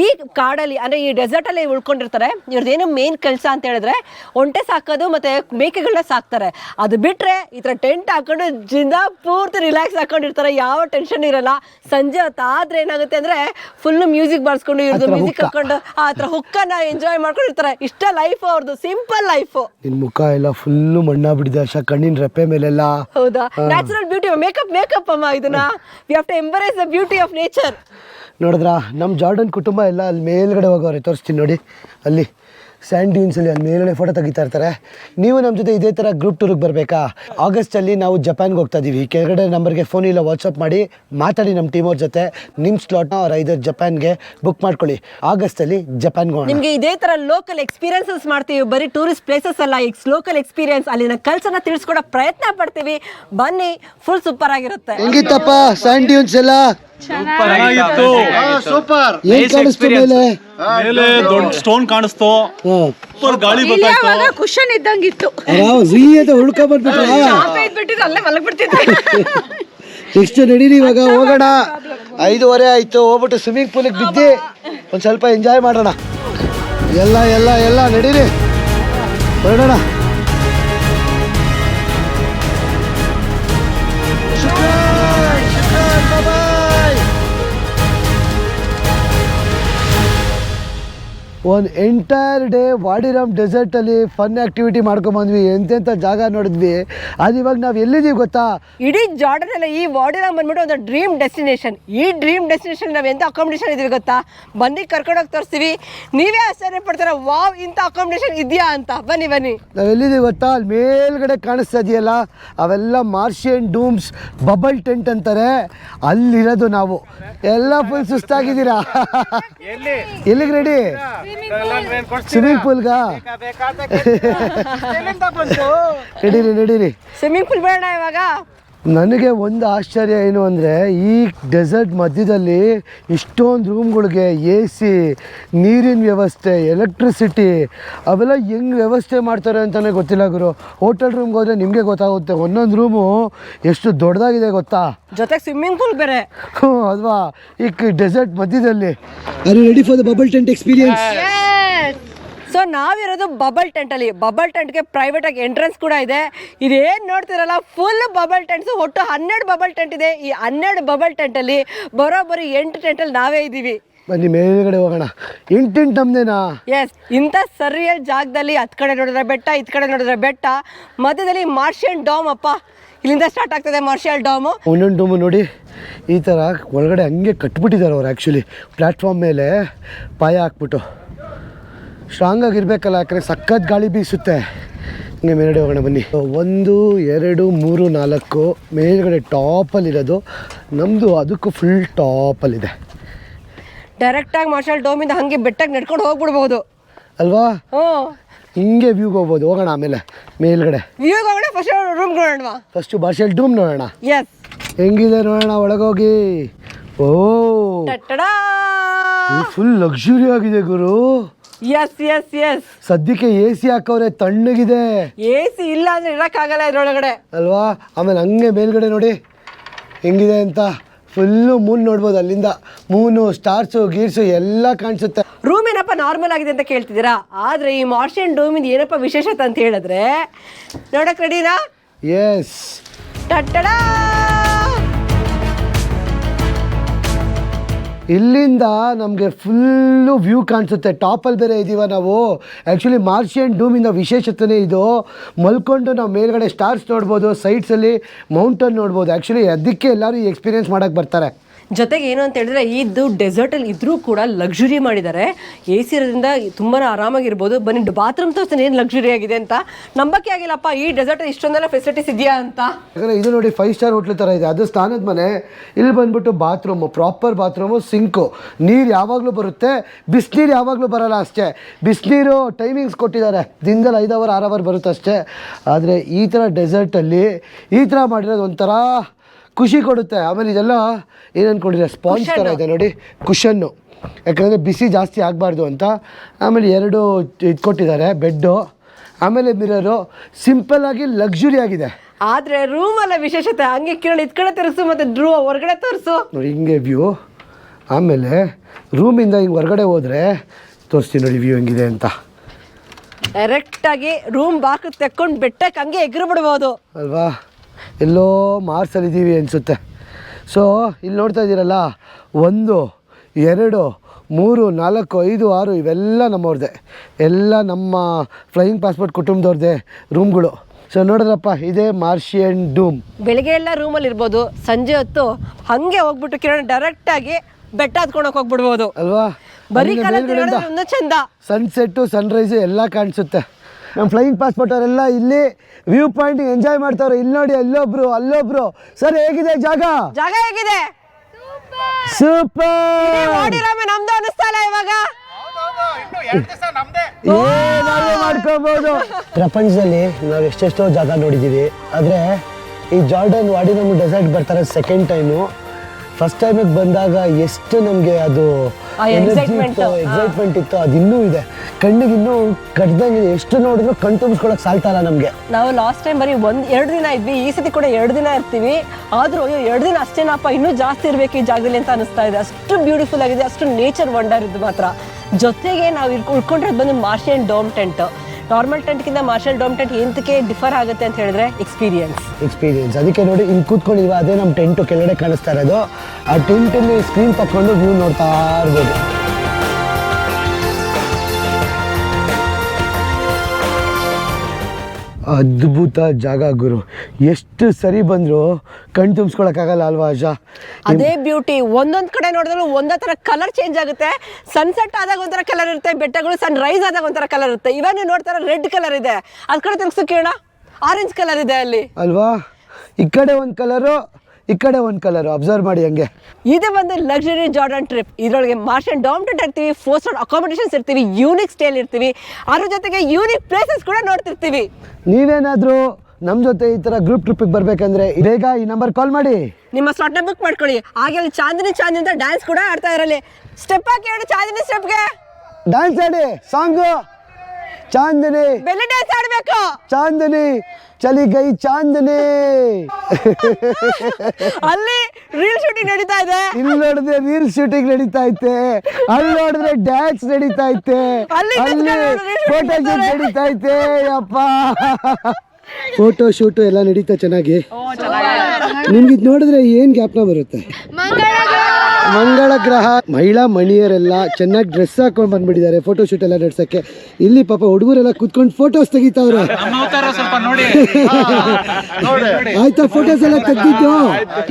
ಈ ಕಾಡಲ್ಲಿ ಅಂದ್ರೆ ಈ ಡೆಸರ್ಟ್ ಅಲ್ಲಿ ಉಳ್ಕೊಂಡಿರ್ತಾರೆ. ಇವ್ರದ್ದೇನು ಮೇನ್ ಕೆಲಸ ಅಂತ ಹೇಳಿದ್ರೆ ಒಂಟೆ ಸಾಕೋದು ಮತ್ತೆ ಮೇಕೆಗಳನ್ನ ಸಾಕ್ತಾರೆ. ಅದು ಬಿಟ್ರೆ ಈ ಥರ ಟೆಂಟ್ ಹಾಕೊಂಡು ಜಿಂದ ಪೂರ್ತಿ ರಿಲ್ಯಾಕ್ಸ್ ಹಾಕೊಂಡಿರ್ತಾರೆ ಯಾವ ಟೆನ್ಷನ್ ಇರಲ್ಲ. ಸಂಜೆ ಹೊತ್ತಾದ್ರೆ ಏನಾಗುತ್ತೆ ಅಂದ್ರೆ ಫುಲ್ ಮ್ಯೂಸಿಕ್ ಬಾರಿಸ್ಕೊಂಡು ಇವ್ರದ್ದು ಮ್ಯೂಸಿಕ್ ಹಾಕೊಂಡು ಆ ತರ ಹುಕ್ಕನ್ನ ಎಂಜಾಯ್ ಮಾಡ್ಕೊಂಡಿರ್ತಾರೆ. ಇಷ್ಟ ಲೈಫ್ ಅವ್ರದ್ದು ಸಿಂಪಲ್ ಲೈಫ್ ನಿನ್ ಮುಖ ಎಲ್ಲ ಫುಲ್ ಮಣ್ಣ ಬಿಡಿದೆ ಅಷ್ಟ ಕಣ್ಣಿನ ರೆಪ್ಪೆ ಮೇಲೆಲ್ಲ. ಹೌದಾ? ನ್ಯಾಚುರಲ್ ಬ್ಯೂಟಿ ಮೇಕಪ್ ಮೇಕಪ್ ಅಮ್ಮ ಇದನ್ನ. We have to embrace the beauty of nature ನೋಡಿದ್ರಾ ನಮ್ಮ ಜಾರ್ಡನ್ ಕುಟುಂಬ ಎಲ್ಲ ಅಲ್ಲಿ ಮೇಲ್ಗಡೆ ಹೋಗೋರೆ ತೋರಿಸ್ತೀನಿ ನೋಡಿ ಅಲ್ಲಿ. ಸ್ಯಾಂಡ್ ಡ್ಯೂನ್ಸಲ್ಲಿ ಅಲ್ಲಿ ಮೇಲ್ಗಡೆ ಫೋಟೋ ತೆಗಿತಾ ಇರ್ತಾರೆ. ನೀವು ನಮ್ಮ ಜೊತೆ ಇದೇ ಥರ ಗ್ರೂಪ್ ಟೂರಿಗೆ ಬರಬೇಕಾ? ಆಗಸ್ಟಲ್ಲಿ ನಾವು ಜಪಾನ್ಗೆ ಹೋಗ್ತಾ ಇದ್ದೀವಿ ಕೆಳಗಡೆ ನಂಬರ್ಗೆ ಫೋನ್ ಇಲ್ಲ ವಾಟ್ಸಪ್ ಮಾಡಿ ಮಾತಾಡಿ ನಮ್ಮ ಟೀಮ್ ಅವ್ರ ಜೊತೆ. ನಿಮ್ಮ ಸ್ಲಾಟ್ನ ಅವ್ರ ಐದು ಜಪಾನ್ಗೆ ಬುಕ್ ಮಾಡ್ಕೊಳ್ಳಿ. ಆಗಸ್ಟಲ್ಲಿ ಜಪಾನ್ಗೆ ಹೋಗೋಣ. ನಿಮ್ಗೆ ಇದೇ ತರ ಲೋಕಲ್ ಎಕ್ಸ್ಪೀರಿಯನ್ಸಸ್ ಮಾಡ್ತೀವಿ. ಬರೀ ಟೂರಿಸ್ಟ್ ಪ್ಲೇಸಸ್ ಅಲ್ಲ ಎಕ್ಸ್ ಲೋಕಲ್ ಎಕ್ಸ್ಪೀರಿಯನ್ಸ್ ಅಲ್ಲಿನ ಕಲ್ಸನ್ನ ತಿಳಿಸ್ಕೊಡೋ ಪ್ರಯತ್ನ ಪಡ್ತೀವಿ. ಬನ್ನಿ ಫುಲ್ ಸೂಪರ್ ಆಗಿರುತ್ತೆ. ಹೆಂಗಿತ್ತಪ್ಪ ಸ್ಯಾಂಡ್ ಡ್ಯೂನ್ಸ್ ಎಲ್ಲ? ಚೆನ್ನಾಗಿತ್ತು. ಸೂಪರ್. ಏನ್ ಕಾಣಿಸ್ತು ಮೇಲೆ? ಮೇಲೆ ದೊಡ್ಡ ಸ್ಟೋನ್ ಕಾಣಿಸ್ತು. ಸೂಪರ್ ಗಾಳಿ ಬರ್ತಾಯ್ತು ಕುಶನ್ ಇದ್ದಂಗಿತ್ತು. ನಾವು ಝೀ ಅಂತ ಉಳ್ಕೊ ಬಂದ್ಬಿಟ್ರ? ಬಿಟ್ಟಿದ್ದು ಅಲ್ಲೇ ಮಲಗ್ಬಿಡ್ತಿದ್ದೆ ನೆಕ್ಸ್ಟ್ ನಡೀರಿ ಇವಾಗ ಹೋಗೋಣ. ಐದೂವರೆ ಆಯ್ತು ಹೋಗ್ಬಿಟ್ಟು ಸ್ವಿಮ್ಮಿಂಗ್ ಪೂಲಿಗೆ ಬಿದ್ದಿ ಒಂದ್ ಸ್ವಲ್ಪ ಎಂಜಾಯ್ ಮಾಡೋಣ. ಎಲ್ಲ ಎಲ್ಲ ಎಲ್ಲ ನಡೀರಿ. ಹೊರಡೋಣ. ಒಂದು ಎಂಟೈರ್ ಡೇ ವಾಡಿರಾಮ್ ಡೆಸರ್ಟಲ್ಲಿ ಫನ್ ಆ್ಯಕ್ಟಿವಿಟಿ ಮಾಡ್ಕೊಂಬಂದ್ವಿ ಎಂತೆಂಥ ಜಾಗ ನೋಡಿದ್ವಿ. ಅದು ಇವಾಗ ನಾವು ಎಲ್ಲಿದ್ದೀವಿ ಗೊತ್ತಾ? ಇಡೀ ಜಾರ್ಡನ್ ಎಲ್ಲ ಈ ವಾಡಿರಾಮ್ ಬಂದ್ಬಿಟ್ಟು ಒಂದು ಡ್ರೀಮ್ ಡೆಸ್ಟಿನೇಷನ್ ಈ ಡ್ರೀಮ್ ಡೆಸ್ಟಿನೇಷನ್ ನಾವು ಎಂತ ಅಕಾಮಿಡೇಷನ್ ಇದೀವಿ ಗೊತ್ತಾ? ಬನ್ನಿ ಕರ್ಕೊಂಡೋಗಿ ತೋರಿಸ್ತೀವಿ. ನೀವೇ ಆಶ್ಚರ್ಯ ಪಡ್ತಾರೆ ವಾವ್ ಇಂಥ ಅಕಾಮಿಡೇಷನ್ ಇದೆಯಾ ಅಂತ. ಬನ್ನಿ ಬನ್ನಿ. ನಾವು ಎಲ್ಲಿದ್ದೀವಿ ಗೊತ್ತಾ? ಅಲ್ಲಿ ಮೇಲ್ಗಡೆ ಕಾಣಿಸ್ತಾ ಇದೆಯಲ್ಲ ಅವೆಲ್ಲ ಮಾರ್ಷಿಯನ್ ಡೂಮ್ಸ್ ಬಬಲ್ ಟೆಂಟ್ ಅಂತಾರೆ. ಅಲ್ಲಿರೋದು ನಾವು. ಎಲ್ಲ ಫುಲ್ ಸುಸ್ತಾಗಿದ್ದೀರಾ? ಎಲ್ಲಿಗೆ ರೆಡಿ ಸ್ವಿಮ್ಮಿಂಗ್ ಪೂಲ್ಗಾ? ನಡೀರಿ ನಡೀರಿ. ಸ್ವಿಮ್ಮಿಂಗ್ ಪೂಲ್ ಬೇಡ ಇವಾಗ. ನನಗೆ ಒಂದು ಆಶ್ಚರ್ಯ ಏನು ಅಂದರೆ ಈ ಡೆಸರ್ಟ್ ಮಧ್ಯದಲ್ಲಿ ಇಷ್ಟೊಂದು ರೂಮ್ಗಳಿಗೆ ಎ ಸಿ ನೀರಿನ ವ್ಯವಸ್ಥೆ ಎಲೆಕ್ಟ್ರಿಸಿಟಿ ಅವೆಲ್ಲ ಹೆಂಗೆ ವ್ಯವಸ್ಥೆ ಮಾಡ್ತಾರೆ ಅಂತಲೇ ಗೊತ್ತಿಲ್ಲ ಗುರು. ಹೋಟೆಲ್ ರೂಮ್ಗೆ ಹೋದರೆ ನಿಮಗೆ ಗೊತ್ತಾಗುತ್ತೆ. ಒಂದೊಂದು ರೂಮು ಎಷ್ಟು ದೊಡ್ಡದಾಗಿದೆ ಗೊತ್ತಾ? ಜೊತೆಗೆ ಸ್ವಿಮ್ಮಿಂಗ್ ಪೂಲ್ ಬೇರೆ. ಹ್ಞೂ ಅಲ್ವಾ? ಈ ಡೆಸರ್ಟ್ ಮಧ್ಯದಲ್ಲಿ. Ready for the bubble tent experience so ನಾವಿರೋದು ಬಬಲ್ ಟೆಂಟಲ್ಲಿ ಬಬಲ್ ಟೆಂಟ್ಗೆ ಪ್ರೈವೇಟಾಗಿ ಎಂಟ್ರೆನ್ಸ್ ಕೂಡ ಇದೆ. ಇದೇನು ನೋಡ್ತಿರಲ್ಲ ಫುಲ್ ಬಬಲ್ ಟೆಂಟ್ಸು ಒಟ್ಟು ಹನ್ನೆರಡು ಬಬಲ್ ಟೆಂಟ್ ಇದೆ. ಈ ಹನ್ನೆರಡು ಬಬಲ್ ಟೆಂಟಲ್ಲಿ ಬರೋಬ್ಬರಿ ಎಂಟು ಟೆಂಟಲ್ಲಿ ನಾವೇ ಇದ್ದೀವಿ. ಬನ್ನಿ ಮೇಲ್ಗಡೆ ಹೋಗೋಣ. ಇಂಟಿಂಟ್ ನಮ್ದೇನಾ? ಎಸ್ ಇಂಥ ಸರಿಯಲ್ ಜಾಗದಲ್ಲಿ ಹತ್ ಕಡೆ ನೋಡಿದ್ರೆ ಬೆಟ್ಟ ಇತ್ ಕಡೆ ನೋಡಿದ್ರೆ ಬೆಟ್ಟ. ಮಧ್ಯದಲ್ಲಿ ಮಾರ್ಷಿಯಲ್ ಡಾಮ್ ಅಪ್ಪ. ಇಲ್ಲಿಂದ ಸ್ಟಾರ್ಟ್ ಆಗ್ತದೆ ಮಾರ್ಷಿಯಲ್ ಡಾಮು ಒಂದೊಂದು ಡೋಮು ನೋಡಿ. ಈ ಥರ ಒಳಗಡೆ ಹಂಗೆ ಕಟ್ಬಿಟ್ಟಿದ್ದಾರೆ ಅವ್ರು ಆ್ಯಕ್ಚುಲಿ ಪ್ಲ್ಯಾಟ್ಫಾರ್ಮ್ ಮೇಲೆ ಪಾಯ ಹಾಕ್ಬಿಟ್ಟು. ಸ್ಟ್ರಾಂಗ್ ಆಗಿರ್ಬೇಕಲ್ಲ ಯಾಕಂದರೆ ಸಖತ್ ಗಾಳಿ ಬೀಸುತ್ತೆ. ಹಿಂಗೆ ಮೇಲ್ಗಡೆ ಹೋಗೋಣ ಬನ್ನಿ. ಒಂದು ಎರಡು ಮೂರು ನಾಲ್ಕು ಮೇಲ್ಗಡೆ ಟಾಪಲ್ಲಿರೋದು ನಮ್ಮದು ಅದಕ್ಕೂ ಫುಲ್ ಟಾಪಲ್ಲಿದೆ ಡೈರೆಕ್ಟಾಗಿ ಮಾರ್ಷಲ್ ಡೋಮಿಂದ ಹಾಗೆ ಬೆಟ್ಟಕ್ಕೆ ನಡ್ಕೊಂಡು ಹೋಗ್ಬಿಡ್ಬೋದು. ಅಲ್ವಾ? ಹಿಂಗೆ ವ್ಯೂಗೆ ಹೋಗ್ಬೋದು. ಹೋಗೋಣ ಆಮೇಲೆ ಮೇಲ್ಗಡೆ. ವ್ಯೂಗೆ ಹೋಗೋಣ ಫಸ್ಟ್ ರೂಮ್ ನೋಡೋಣವಾ ಫಸ್ಟು ಮಾರ್ಷಲ್ ಡೂಮ್ ನೋಡೋಣ. ಎಸ್ ಹೆಂಗಿದೆ ನೋಡೋಣ ಒಳಗೋಗಿ? ಓ. ಫುಲ್ ಲಕ್ಸುರಿ ಆಗಿದೆ ಗುರು. ಎಸ್ ಎಸ್ ಎಸ್ ಸದ್ಯಕ್ಕೆ ಎ ಸಿ ಹಾಕವ್ರೆ ತಣ್ಣಗಿದೆ. ಎ ಸಿ ಇಲ್ಲ ಅಂದ್ರೆ ಇರೋಕ್ಕಾಗಲ್ಲ ಇದ್ರೊಳಗಡೆ. ಅಲ್ವಾ? ಆಮೇಲೆ ಹಂಗೆ ಮೇಲ್ಗಡೆ ನೋಡಿ. ಹೆಂಗಿದೆ ಅಂತ? ಫುಲ್ಲು ಮೂನ್ ನೋಡ್ಬೋದು ಅಲ್ಲಿಂದ. ಮೂನು ಸ್ಟಾರ್ಸು ಗೀರ್ಸು ಎಲ್ಲ ಕಾಣಿಸುತ್ತೆ. ರೂಮ್ ಏನಪ್ಪ ನಾರ್ಮಲ್ ಆಗಿದೆ ಅಂತ ಕೇಳ್ತಿದ್ದೀರಾ? ಆದ್ರೆ ಈ ಮಾರ್ಷಿಯನ್ ಡೂಮಿಂದ ಏನಪ್ಪ ವಿಶೇಷತೆ ಅಂತ ಹೇಳಿದ್ರೆ ನೋಡಕ್ ರೆಡಿನಾ ಎಸ್ ಟಟ್ಟಡಾ ಇಲ್ಲಿಂದ ನಮಗೆ ಫುಲ್ಲು ವ್ಯೂ ಕಾಣಿಸುತ್ತೆ. ಟಾಪಲ್ಲಿ ಬೇರೆ ಇದ್ದೀವ ನಾವು. ಆ್ಯಕ್ಚುಲಿ ಮಾರ್ಷಿಯನ್ ಡೂಮಿಂದ ವಿಶೇಷತೆನೇ ಇದು. ಮಲ್ಕೊಂಡು ನಾವು ಮೇಲ್ಗಡೆ ಸ್ಟಾರ್ಸ್ ನೋಡ್ಬೋದು ಸೈಡ್ಸಲ್ಲಿ ಮೌಂಟನ್ ನೋಡ್ಬೋದು. ಆ್ಯಕ್ಚುಲಿ ಅದಕ್ಕೆ ಎಲ್ಲರೂ ಎಕ್ಸ್ಪೀರಿಯನ್ಸ್ ಮಾಡೋಕ್ಕೆ ಬರ್ತಾರೆ. ಜೊತೆಗೆ ಏನು ಅಂತ ಹೇಳಿದ್ರೆ ಇದು ಡೆಸರ್ಟಲ್ಲಿ ಇದ್ರೂ ಕೂಡ ಲಕ್ಸುರಿ ಮಾಡಿದ್ದಾರೆ. ಎ ಸಿ ಇರೋದ್ರಿಂದ ತುಂಬಾ ಆರಾಮಾಗಿರ್ಬೋದು. ಬನ್ನಿ ಬಾತ್ರೂಮ್ ತೋರಿಸ್ತಾನೆ, ಏನು ಲಕ್ಸುರಿ ಆಗಿದೆ ಅಂತ. ನಂಬಕ್ಕೆ ಆಗಿಲ್ಲಪ್ಪ, ಈ ಡೆಸರ್ಟ್ ಇಷ್ಟೊಂದೆಲ್ಲ ಫೆಸಿಲಿಟೀಸ್ ಇದೆಯಾ ಅಂತ. ಯಾಕಂದರೆ ಇದು ನೋಡಿ ಫೈವ್ ಸ್ಟಾರ್ ಹೋಟ್ಲ್ ಥರ ಇದೆ. ಅದು ಸ್ಥಾನದ ಮನೆ. ಇಲ್ಲಿ ಬಂದ್ಬಿಟ್ಟು ಬಾತ್ರೂಮು ಪ್ರಾಪರ್ ಬಾತ್ರೂಮು ಸಿಂಕು ನೀರು ಯಾವಾಗಲೂ ಬರುತ್ತೆ. ಬಿಸಿನೀರು ಯಾವಾಗಲೂ ಬರಲ್ಲ ಅಷ್ಟೇ. ಬಿಸಿನೀರು ಟೈಮಿಂಗ್ಸ್ ಕೊಟ್ಟಿದ್ದಾರೆ. ದಿನದಲ್ಲಿ ಐದು ಅವರ್ ಆರು ಅವರ್ ಬರುತ್ತೆ ಅಷ್ಟೇ. ಆದರೆ ಈ ಥರ ಡೆಸರ್ಟಲ್ಲಿ ಈ ಥರ ಮಾಡಿರೋದು ಒಂಥರ ಖುಷಿ ಕೊಡುತ್ತೆ. ಆಮೇಲೆ ಇದೆಲ್ಲ ಏನು ಅಂದ್ಕೊಂಡಿದ್ರೆ ಸ್ಪಾಂಜ್ ಥರ ಇದೆ ನೋಡಿ ಕುಷನ್ನು ಯಾಕಂದರೆ ಬಿಸಿ ಜಾಸ್ತಿ ಆಗಬಾರ್ದು ಅಂತ. ಆಮೇಲೆ ಎರಡು ಇದು ಕೊಟ್ಟಿದ್ದಾರೆ ಬೆಡ್ಡು. ಆಮೇಲೆ ಮಿರರು. ಸಿಂಪಲ್ಲಾಗಿ ಲಕ್ಸುರಿ ಆಗಿದೆ. ಆದ್ರೆ ರೂಮ್ ಅಲ್ಲ ವಿಶೇಷತೆ. ಹಂಗೆ ಕಿರಣ ಇದ್ಕಡೆ ತರಿಸು ಮತ್ತು ಡ್ರೂ ಹೊರಗಡೆ ತರಿಸು. ನೋಡಿ ಹಿಂಗೆ ವ್ಯೂ ಆಮೇಲೆ ರೂಮಿಂದ ಹಿಂಗೆ ಹೊರಗಡೆ ಹೋದರೆ ತೋರಿಸ್ತೀನಿ ನೋಡಿ ವ್ಯೂ ಹೆಂಗಿದೆ ಅಂತ. ಡೈರೆಕ್ಟ್ ಆಗಿ ರೂಮ್ ಬಾಕ್ ತೆಕ್ಕೊಂಡು ಬೆಟ್ಟಕ್ಕೆ ಹಂಗೆ ಎಗ್ರು ಬಿಡ್ಬೋದು. ಅಲ್ವಾ? ಎಲ್ಲೋ ಮಾರ್ಸಲ್ಲಿದ್ದೀವಿ ಅನಿಸುತ್ತೆ. ಸೊ ಇಲ್ಲಿ ನೋಡ್ತಾ ಇದ್ದೀರಲ್ಲ ಒಂದು ಎರಡು ಮೂರು ನಾಲ್ಕು ಐದು ಆರು ಇವೆಲ್ಲ ನಮ್ಮವ್ರದ್ದೇ ಎಲ್ಲ ನಮ್ಮ ಫ್ಲೈಯಿಂಗ್ ಪಾಸ್ಪೋರ್ಟ್ ಕುಟುಂಬದವ್ರದ್ದೇ ರೂಮ್ಗಳು ಸೊ ನೋಡಿದ್ರಪ್ಪ ಇದೇ ಮಾರ್ಷಿಯನ್ ಡೂಮ್ ಬೆಳಿಗ್ಗೆ ಎಲ್ಲ ರೂಮಲ್ಲಿ ಇರ್ಬೋದು ಸಂಜೆ ಹೊತ್ತು ಹಂಗೆ ಹೋಗ್ಬಿಟ್ಟು ಕಿರಣ್ ಡೈರೆಕ್ಟ್ ಆಗಿ ಬೆಟ್ಟ ಹತ್ಕೊಂಡೋಗಿ ಹೋಗ್ಬಿಡ್ಬೋದು. ಅಲ್ವಾ? ಬರೀ ಚಂದ. ಸನ್ಸೆಟ್ಟು ಸನ್ರೈಸು ಎಲ್ಲ ಕಾಣಿಸುತ್ತೆ. ನಮ್ಮ ಫ್ಲೈಯಿಂಗ್ ಪಾಸ್ಪೋರ್ಟ್ ಅವರೆಲ್ಲ ಇಲ್ಲಿ ವ್ಯೂ ಪಾಯಿಂಟ್ ಎಂಜಾಯ್ ಮಾಡ್ತಾವ್ರೆ. ಇಲ್ಲಿ ನೋಡಿ ಅಲ್ಲೊಬ್ರು ಅಲ್ಲೊಬ್ರು. ಸರ್ ಹೇಗಿದೆ ಜಾಗ? ಜಾಗ ಹೇಗಿದೆ? ಸೂಪರ್! ನಮ್ದು ಅನಿಸ್ತಾ ಇಲ್ಲ ಇವಾಗ. ಏನಾದ್ರು ಮಾಡ್ಕೋಬಹುದು ಪ್ರಪಂಚದಲ್ಲಿ ನಾವು ಎಷ್ಟೆಷ್ಟೋ ಜಾಗ ನೋಡಿದ್ದೀವಿ ಆದ್ರೆ ಈ ಜಾರ್ಡನ್ ವಾಡಿ ನಮ್ಮ ಡೆಸರ್ಟ್ ಬರ್ತಾರೆ ಸೆಕೆಂಡ್ ಟೈಮು ಫಸ್ಟ್ ಟೈಮಿಗೆ ಬಂದಾಗ ಎಷ್ಟು ನಮಗೆ ಅದು ಆ ಇತ್ತು ಎಕ್ಸೈಟ್ಮೆಂಟ್ ಇತ್ತು ಅದು ಇನ್ನೂ ಇದೆ. ಕಣ್ಣಿಗೆ ಇನ್ನೂ ಕಟ್ದಂಗೆ ಎಷ್ಟು ನೋಡಿದ್ರು ಕಣ್ ತುಂಬಿಸ್ಕೊಳಕ್ ಸಾಲ್ತಾ ಇಲ್ಲ ನಮಗೆ. ನಾವು ಲಾಸ್ಟ್ ಟೈಮ್ ಬರೀ ಒಂದ್ ಎರಡು ದಿನ ಇದ್ವಿ. ಈ ಸತಿ ಕೂಡ ಎರಡು ದಿನ ಇರ್ತೀವಿ. ಆದ್ರೂ ಅಯ್ಯೋ ಎರಡು ದಿನ ಅಷ್ಟೇನಪ್ಪ ಇನ್ನೂ ಜಾಸ್ತಿ ಇರ್ಬೇಕು ಈ ಜಾಗದಲ್ಲಿ ಅಂತ ಅನಿಸ್ತಾ ಇದೆ. ಅಷ್ಟು ಬ್ಯೂಟಿಫುಲ್ ಆಗಿದೆ. ಅಷ್ಟು ನೇಚರ್ ವಂಡರ್ ಇದು ಮಾತ್ರ. ಜೊತೆಗೆ ನಾವು ಇಲ್ಲಿ ಉಳ್ಕೊಂಡಿರೋದು ಬಂದು ಮಾರ್ಷಿಯನ್ ಡೋಮ್ ಟೆಂಟ್ ನಾರ್ಮಲ್ ಟೆಂಟ್ಗಿಂತ ಮಾರ್ಷಲ್ ಡೋಮ್ ಟೆಂಟ್ ಎಂತಕ್ಕೆ ಡಿಫರ್ ಆಗುತ್ತೆ ಅಂತ ಹೇಳಿದ್ರೆ ಎಕ್ಸ್ಪೀರಿಯನ್ಸ್ ಎಕ್ಸ್ಪೀರಿಯನ್ಸ್ ಅದಕ್ಕೆ ನೋಡಿ, ಇಲ್ಲಿ ಕೂತ್ಕೊಂಡಿರುವ ಅದೇ ನಮ್ಮ ಟೆಂಟು ಕೆಳಗಡೆ ಕಾಣಿಸ್ತಾ ಇರೋದು. ಆ ಟೆಂಟಲ್ಲಿ ಸ್ಕ್ರೀನ್ ತಕೊಂಡು ವ್ಯೂ ನೋಡ್ತಾ ಇರ್ಬೋದು. ಅದ್ಭುತ ಜಾಗ ಗುರು. ಎಷ್ಟು ಸರಿ ಬಂದ್ರು ಕಣ್ ತುಂಬಿಸ್ಕೊಳಕ್ಕಾಗಲ್ಲ ಅಲ್ವಾ ಅಜಾ ಅದೇ ಬ್ಯೂಟಿ ಒಂದೊಂದ್ ಕಡೆ ನೋಡಿದ್ರು ಒಂದೇ ತರ ಕಲರ್ ಚೇಂಜ್ ಆಗುತ್ತೆ. ಸನ್ಸೆಟ್ ಆದಾಗ ಒಂಥರ ಕಲರ್ ಇರುತ್ತೆ ಬೆಟ್ಟಗಳು ಸನ್ ರೈಸ್ ಆದಾಗ ಒಂಥರ ಕಲರ್ ಇರುತ್ತೆ. ಇವಾಗ ನೀವು ನೋಡ್ತಾರ ರೆಡ್ ಕಲರ್ ಇದೆ. ಅದ್ ಕಡೆ ತಿರ್ಗ್ಸು ಆರೆಂಜ್ ಕಲರ್ ಇದೆ ಅಲ್ಲಿ. ಅಲ್ವಾ? ಈ ಕಡೆ ಒಂದು ಕಲರು ಈ ಕಡೆ ಒಂದು ಕಲರ್ ಅಬ್ಸರ್ವ್ ಮಾಡಿ ಹಂಗೆ. ಇದು ಒಂದು ಲಕ್ಸುರಿ ಜಾರ್ಡನ್ ಟ್ರಿಪ್ ಇದರೊಳಗೆ ಮಾರ್ಷನ್ ಡಾಮ್ಟೆಂಟ್ ಇರ್ತೀವಿ ಫೋರ್ ಸ್ಟಾರ್ ಅಕಾಮಿಡೇಷನ್ಸ್ ಇರ್ತೀವಿ ಯೂನಿಕ್ ಸ್ಟೇಲ್ ಇರ್ತೀವಿ. ಅದ್ರ ಜೊತೆಗೆ ಯೂನಿಕ್ ಪ್ಲೇಸಸ್ ಕೂಡ ನೋಡ್ತಿರ್ತೀವಿ. ನೀವೇನಾದರೂ ನಮ್ಮ ಜೊತೆ ಈ ಥರ ಗ್ರೂಪ್ ಟ್ರಿಪ್ಪಿಗೆ ಬರಬೇಕಂದ್ರೆ ಬೇಗ ಈ ನಂಬರ್ ಕಾಲ್ ಮಾಡಿ. ನಿಮ್ಮ ಸ್ಲಾಟ್ನ ಬುಕ್ ಮಾಡ್ಕೊಳ್ಳಿ. ಹಾಗೆ ಅಲ್ಲಿ ಚಾಂದಿನಿ ಚಾಂದಿನಿ ಅಂತ ಡ್ಯಾನ್ಸ್ ಕೂಡ ಆಡ್ತಾ ಇರಲಿ. ಸ್ಟೆಪ್ ಹಾಕಿ ಹೇಳಿ ಚಾಂದಿನಿ ಸ್ಟೆಪ್ಗೆ ಡ್ಯಾನ್ಸ್ ಆಡಿ ಸಾಂಗು ಚಾಂದಿನಿ. ಬೆಲ್ಲಿ ಡ್ಯಾನ್ಸ್ ಆಡ್ಬೇಕು. ಚಾಂದಿನಿ ಚಲಿ ಗೈ ಚಾಂದಿನಿ. ಅಲ್ಲಿ ರೀಲ್ ಶೂಟಿಂಗ್ ನಡೀತಾ ಇದೆ. ಇಲ್ಲಿ ನೋಡಿದ್ರೆ ರೀಲ್ ಶೂಟಿಂಗ್ ನಡೀತಾ ಐತೆ. ಅಲ್ಲಿ ನೋಡಿದ್ರೆ ಡ್ಯಾನ್ಸ್ ನಡೀತಾ ಐತೆ. ಅಲ್ಲಿ ಫೋಟೋ ಶೂಟ್ ನಡೀತಾ ಐತೆ ಅಪ್ಪ ಫೋಟೋ ಶೂಟು ಎಲ್ಲ ನಡೀತಾ ಚೆನ್ನಾಗಿ. ನಿಮ್ಗೆ ಇದು ನೋಡಿದ್ರೆ ಏನು ಗ್ಯಾಪ್ನ ಬರುತ್ತೆ? ಮಂಗಳ ಗ್ರಹ. ಮಹಿಳಾ ಮಣಿಯರೆಲ್ಲ ಚೆನ್ನಾಗಿ ಡ್ರೆಸ್ ಹಾಕೊಂಡು ಬಂದ್ಬಿಟ್ಟಿದ್ದಾರೆ ಫೋಟೋ ಶೂಟ್ ಎಲ್ಲ ನಡ್ಸಕ್ಕೆ. ಇಲ್ಲಿ ಪಾಪ ಹುಡುಗರೆಲ್ಲ ಕುತ್ಕೊಂಡು ಫೋಟೋಸ್ ತೆಗಿತಾವ್ರೆ. ಆಯ್ತಾ ಫೋಟೋಸ್ ಎಲ್ಲ ತೆಗ್ದಿದ್ದು?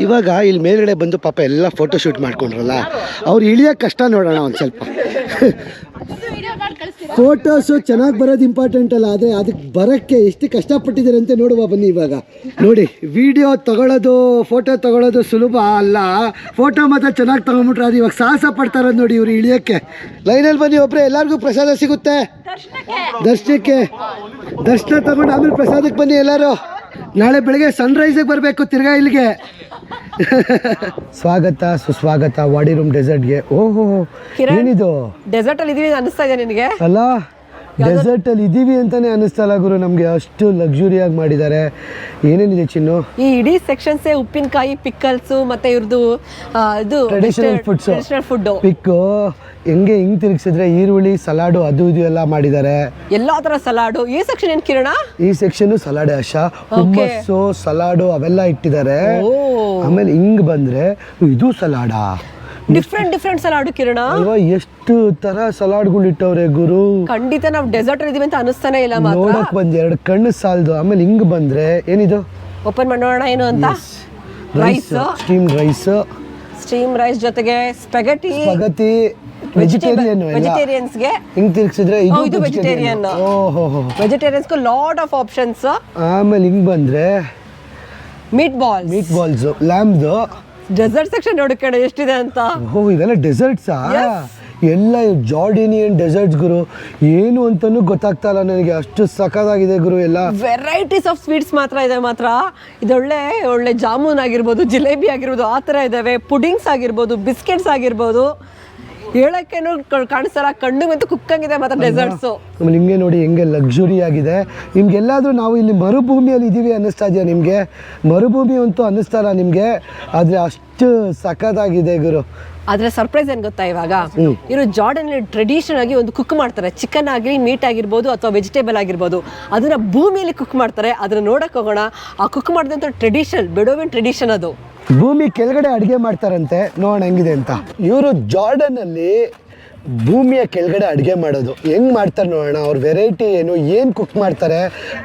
ಇವಾಗ ಇಲ್ಲಿ ಮೇಲ್ಗಡೆ ಬಂದು ಪಾಪ ಎಲ್ಲ ಫೋಟೋ ಶೂಟ್ ಮಾಡ್ಕೊಂಡ್ರಲ್ಲ ಅವ್ರು ಇಳಿಯೋಕೆ ಕಷ್ಟ ನೋಡೋಣ ಒಂದು ಸ್ವಲ್ಪ. ಫೋಟೋಸು ಚೆನ್ನಾಗಿ ಬರೋದು ಇಂಪಾರ್ಟೆಂಟ್ ಅಲ್ಲ ಆದರೆ ಅದಕ್ಕೆ ಬರೋಕ್ಕೆ ಎಷ್ಟು ಕಷ್ಟಪಟ್ಟಿದ್ದಾರೆ ಅಂತ ನೋಡುವ ಬನ್ನಿ ಇವಾಗ. ನೋಡಿ ವಿಡಿಯೋ ತಗೊಳ್ಳೋದು ಫೋಟೋ ತಗೊಳ್ಳೋದು ಸುಲಭ ಅಲ್ಲ. ಫೋಟೋ ಮಾತ್ರ ಚೆನ್ನಾಗಿ ತಗೊಂಬಿಟ್ರೆ ಅದು ಇವಾಗ ಸಾಹಸ ಪಡ್ತಾರ ನೋಡಿ ಇವರು ಇಳಿಯೋಕ್ಕೆ. ಲೈನಲ್ಲಿ ಬನ್ನಿ ಒಬ್ಬರೇ ಎಲ್ಲರಿಗೂ ಪ್ರಸಾದ ಸಿಗುತ್ತೆ. ದರ್ಶನಕ್ಕೆ. ದರ್ಶನ ತಗೊಂಡು ಆಮೇಲೆ ಪ್ರಸಾದಕ್ಕೆ ಬನ್ನಿ ಎಲ್ಲರೂ. ನಾಳೆ ಬೆಳಗ್ಗೆ ಸನ್ರೈಸಿಗೆ ಬರಬೇಕು ತಿರ್ಗಾ ಇಲ್ಲಿಗೆ. ಸ್ವಾಗತ ಸುಸ್ವಾಗತ ವಾಡಿ ರೂಮ್ ಡೆಸರ್ಟ್ಗೆ ಓಹೋ ಕಿರಣ್? ಏನಿದು? ಡೆಸರ್ಟ್ ಅಲ್ಲಿ ಇದೀವಿ ಅನಿಸ್ತಾ ಇದೆ ನಿನಗೆ? ಅಲ್ಲ ಡೆಸರ್ಟ್ ಅಲ್ಲಿ ಇದೀವಿ ಅಂತಾನೆ ಅನಿಸ್ತಲ್ಲ ಗುರು. ನಮ್ಗೆ ಅಷ್ಟು ಲಕ್ಸುರಿಯಾಗಿ ಮಾಡಿದ್ದಾರೆ ಏನೇನಿದೆ ಚಿನ್ನು? ಈ ಇಡೀ ಸೆಕ್ಷನ್ಸ್ ಉಪ್ಪಿನಕಾಯಿ ಪಿಕ್ಕಲ್ಸ್ ಮತ್ತೆ ಇವ್ರದ್ದು ಇದು ಟ್ರೆಡಿಷನಲ್ ಫುಡ್ಸ್ ಟ್ರೆಡಿಷನಲ್ ಫುಡ್ ಪಿಕ್ಕು ಹೆಂಗೆ ಹಿಂಗ್ ತಿರುಗಿಸಿದ್ರೆ ಈರುಳ್ಳಿ ಸಲಾಡು ಅದು ಇದು ಎಲ್ಲ ಮಾಡಿದ್ದಾರೆ ಎಲ್ಲಾ ತರ ಸಲಾಡು. ಈ ಸೆಕ್ಷನ್ ಏನ್ ಕಿರಣ? ಈ ಸೆಕ್ಷನ್ ಸಲಾಡೆ ಅಶ ಹುಮ್ಮಸ್ಸು ಸಲಾಡು ಅವೆಲ್ಲ ಇಟ್ಟಿದ್ದಾರೆ ಆಮೇಲೆ ಹಿಂಗ್ ಬಂದ್ರೆ ಇದು ಸಲಾಡಾ. ಡಿಫ್ರೆಂಟ್ ಡಿಫ್ರೆಂಟ್ ಸಲಾಡ್ ಕಿರಣ ಅಲ್ವಾ ಎಷ್ಟು ತರ ಸಲಾಡ್ಗಳು ಇಟ್ಟವ್ರೆ ಗುರು. ಖಂಡಿತ ನಾವು ಡೆಸರ್ಟ್ ಇದೀವಿ ಅಂತ ಅನಿಸ್ತಾನೆ ಇಲ್ಲ ಮಾತ್ರ. ನೋಡಕ್ ಬಂದ್ ಎರಡು ಕಣ್ಣು ಸಾಲದು ಆಮೇಲೆ ಹಿಂಗ್ ಬಂದ್ರೆ ಏನಿದು? ಓಪನ್ ಮಾಡೋಣ ಏನು ಅಂತ? Rice steam rice steam rice ಜೊತೆಗೆ ಸ್ಪೆಗಟಿ ಸ್ಪಗತಿ ವೆಜಿಟೇರಿಯನ್ ವೆಜಿಟೇರಿಯನ್ಸ್ಗೆ. ಹಿಂಗ್ ತಿರ್ಗಿಸಿದ್ರೆ ಇದು. ವೆಜಿಟೇರಿಯನ್ ಓಹೋ. ವೆಜಿಟೇರಿಯನ್ಸ್ಗೂ ಲಾಟ್ ಆಫ್ ಆಪ್ಷನ್ಸ್ ಆಮೇಲೆ ಹಿಂಗ್ ಬಂದ್ರೆ ಮೀಟ್ ಬಾಲ್ ಮೀಟ್ ಬಾಲ್ಸ್ ಲ್ಯಾಮ್ದು ಡೆಸರ್ಟ್ ಸೆಕ್ಷನ್ ನೋಡಕ್ಕೆ ಎಷ್ಟಿದೆ ಅಂತ? ಓ ಇದೆಲ್ಲ ಡೆಸರ್ಟ್ಸಾ. ಎಲ್ಲ ಜಾರ್ಡಿನಿಯನ್ ಡೆಸರ್ಟ್ಸ್ ಗುರು. ಏನು ಅಂತಾನು ಗೊತ್ತಾಗ್ತಾ ಇಲ್ಲ ನನಗೆ. ಅಷ್ಟು ಸಖತ್ತಾಗಿದೆ ಗುರು ಎಲ್ಲ. ವೆರೈಟೀಸ್ ಆಫ್ ಸ್ವೀಟ್ಸ್ ಮಾತ್ರ ಇದೆ ಮಾತ್ರ. ಇದೊಳ್ಳೆ ಒಳ್ಳೆ ಜಾಮೂನ್ ಆಗಿರ್ಬೋದು ಜಿಲೇಬಿ ಆಗಿರ್ಬೋದು ಆ ಥರ ಇದ್ದಾವೆ ಪುಡಿಂಗ್ಸ್ ಆಗಿರ್ಬೋದು ಬಿಸ್ಕೆಟ್ಸ್ ಆಗಿರ್ಬೋದು. ಹೇಳಕ್ಕೇನು ಕಾಣಿಸಲ್ಲ ಕಣ್ಣು ಮತ್ತು ಕುಕ್ಕಂಗಿದೆ ಮಾತ್ರ ಡೆಸರ್ಟ್ಸು ನಿಮಗೆ ನೋಡಿ ಹೆಂಗೆ ಲಕ್ಸುರಿ ಆಗಿದೆ. ನಿಮ್ಗೆಲ್ಲಾದರೂ ನಾವು ಇಲ್ಲಿ ಮರುಭೂಮಿಯಲ್ಲಿ ಇದ್ದೀವಿ ಅನ್ನಿಸ್ತಾ ಇದೆಯಾ ನಿಮಗೆ? ಮರುಭೂಮಿ ಅಂತೂ ಅನ್ನಿಸ್ತಾ ಇಲ್ಲ ನಿಮಗೆ? ಆದರೆ ಅಷ್ಟು ಸಖತ್ತಾಗಿದೆ ಗುರು. ಆದರೆ ಸರ್ಪ್ರೈಸ್ ಏನು ಗೊತ್ತಾ ಇವಾಗ? ಇವರು ಜಾರ್ಡನ್ ಟ್ರೆಡಿಷನ್ ಆಗಿ ಒಂದು ಕುಕ್ ಮಾಡ್ತಾರೆ. ಚಿಕನ್ ಆಗಲಿ ಮೀಟ್ ಆಗಿರ್ಬೋದು ಅಥವಾ ವೆಜಿಟೇಬಲ್ ಆಗಿರ್ಬೋದು. ಅದನ್ನು ಭೂಮಿಯಲ್ಲಿ ಕುಕ್ ಮಾಡ್ತಾರೆ. ಅದನ್ನು ನೋಡಕ್ ಹೋಗೋಣ. ಆ ಕುಕ್ ಮಾಡಿದಂಥ ಟ್ರೆಡಿಷನ್ ಬೆಡೋವಿನ್ ಟ್ರೆಡಿಷನ್ ಅದು. ಭೂಮಿ ಕೆಳಗಡೆ ಅಡುಗೆ ಮಾಡ್ತಾರಂತೆ, ನೋಡೋಣ ಹೆಂಗಿದೆ ಅಂತ. ಇವರು ಜಾರ್ಡನಲ್ಲಿ ಭೂಮಿಯ ಕೆಳಗಡೆ ಅಡುಗೆ ಮಾಡೋದು. ಹೆಂಗ್ ಮಾಡ್ತಾರೆ ನೋಡೋಣ, ಅವ್ರ ವೆರೈಟಿ ಏನು ಏನು ಕುಕ್ ಮಾಡ್ತಾರೆ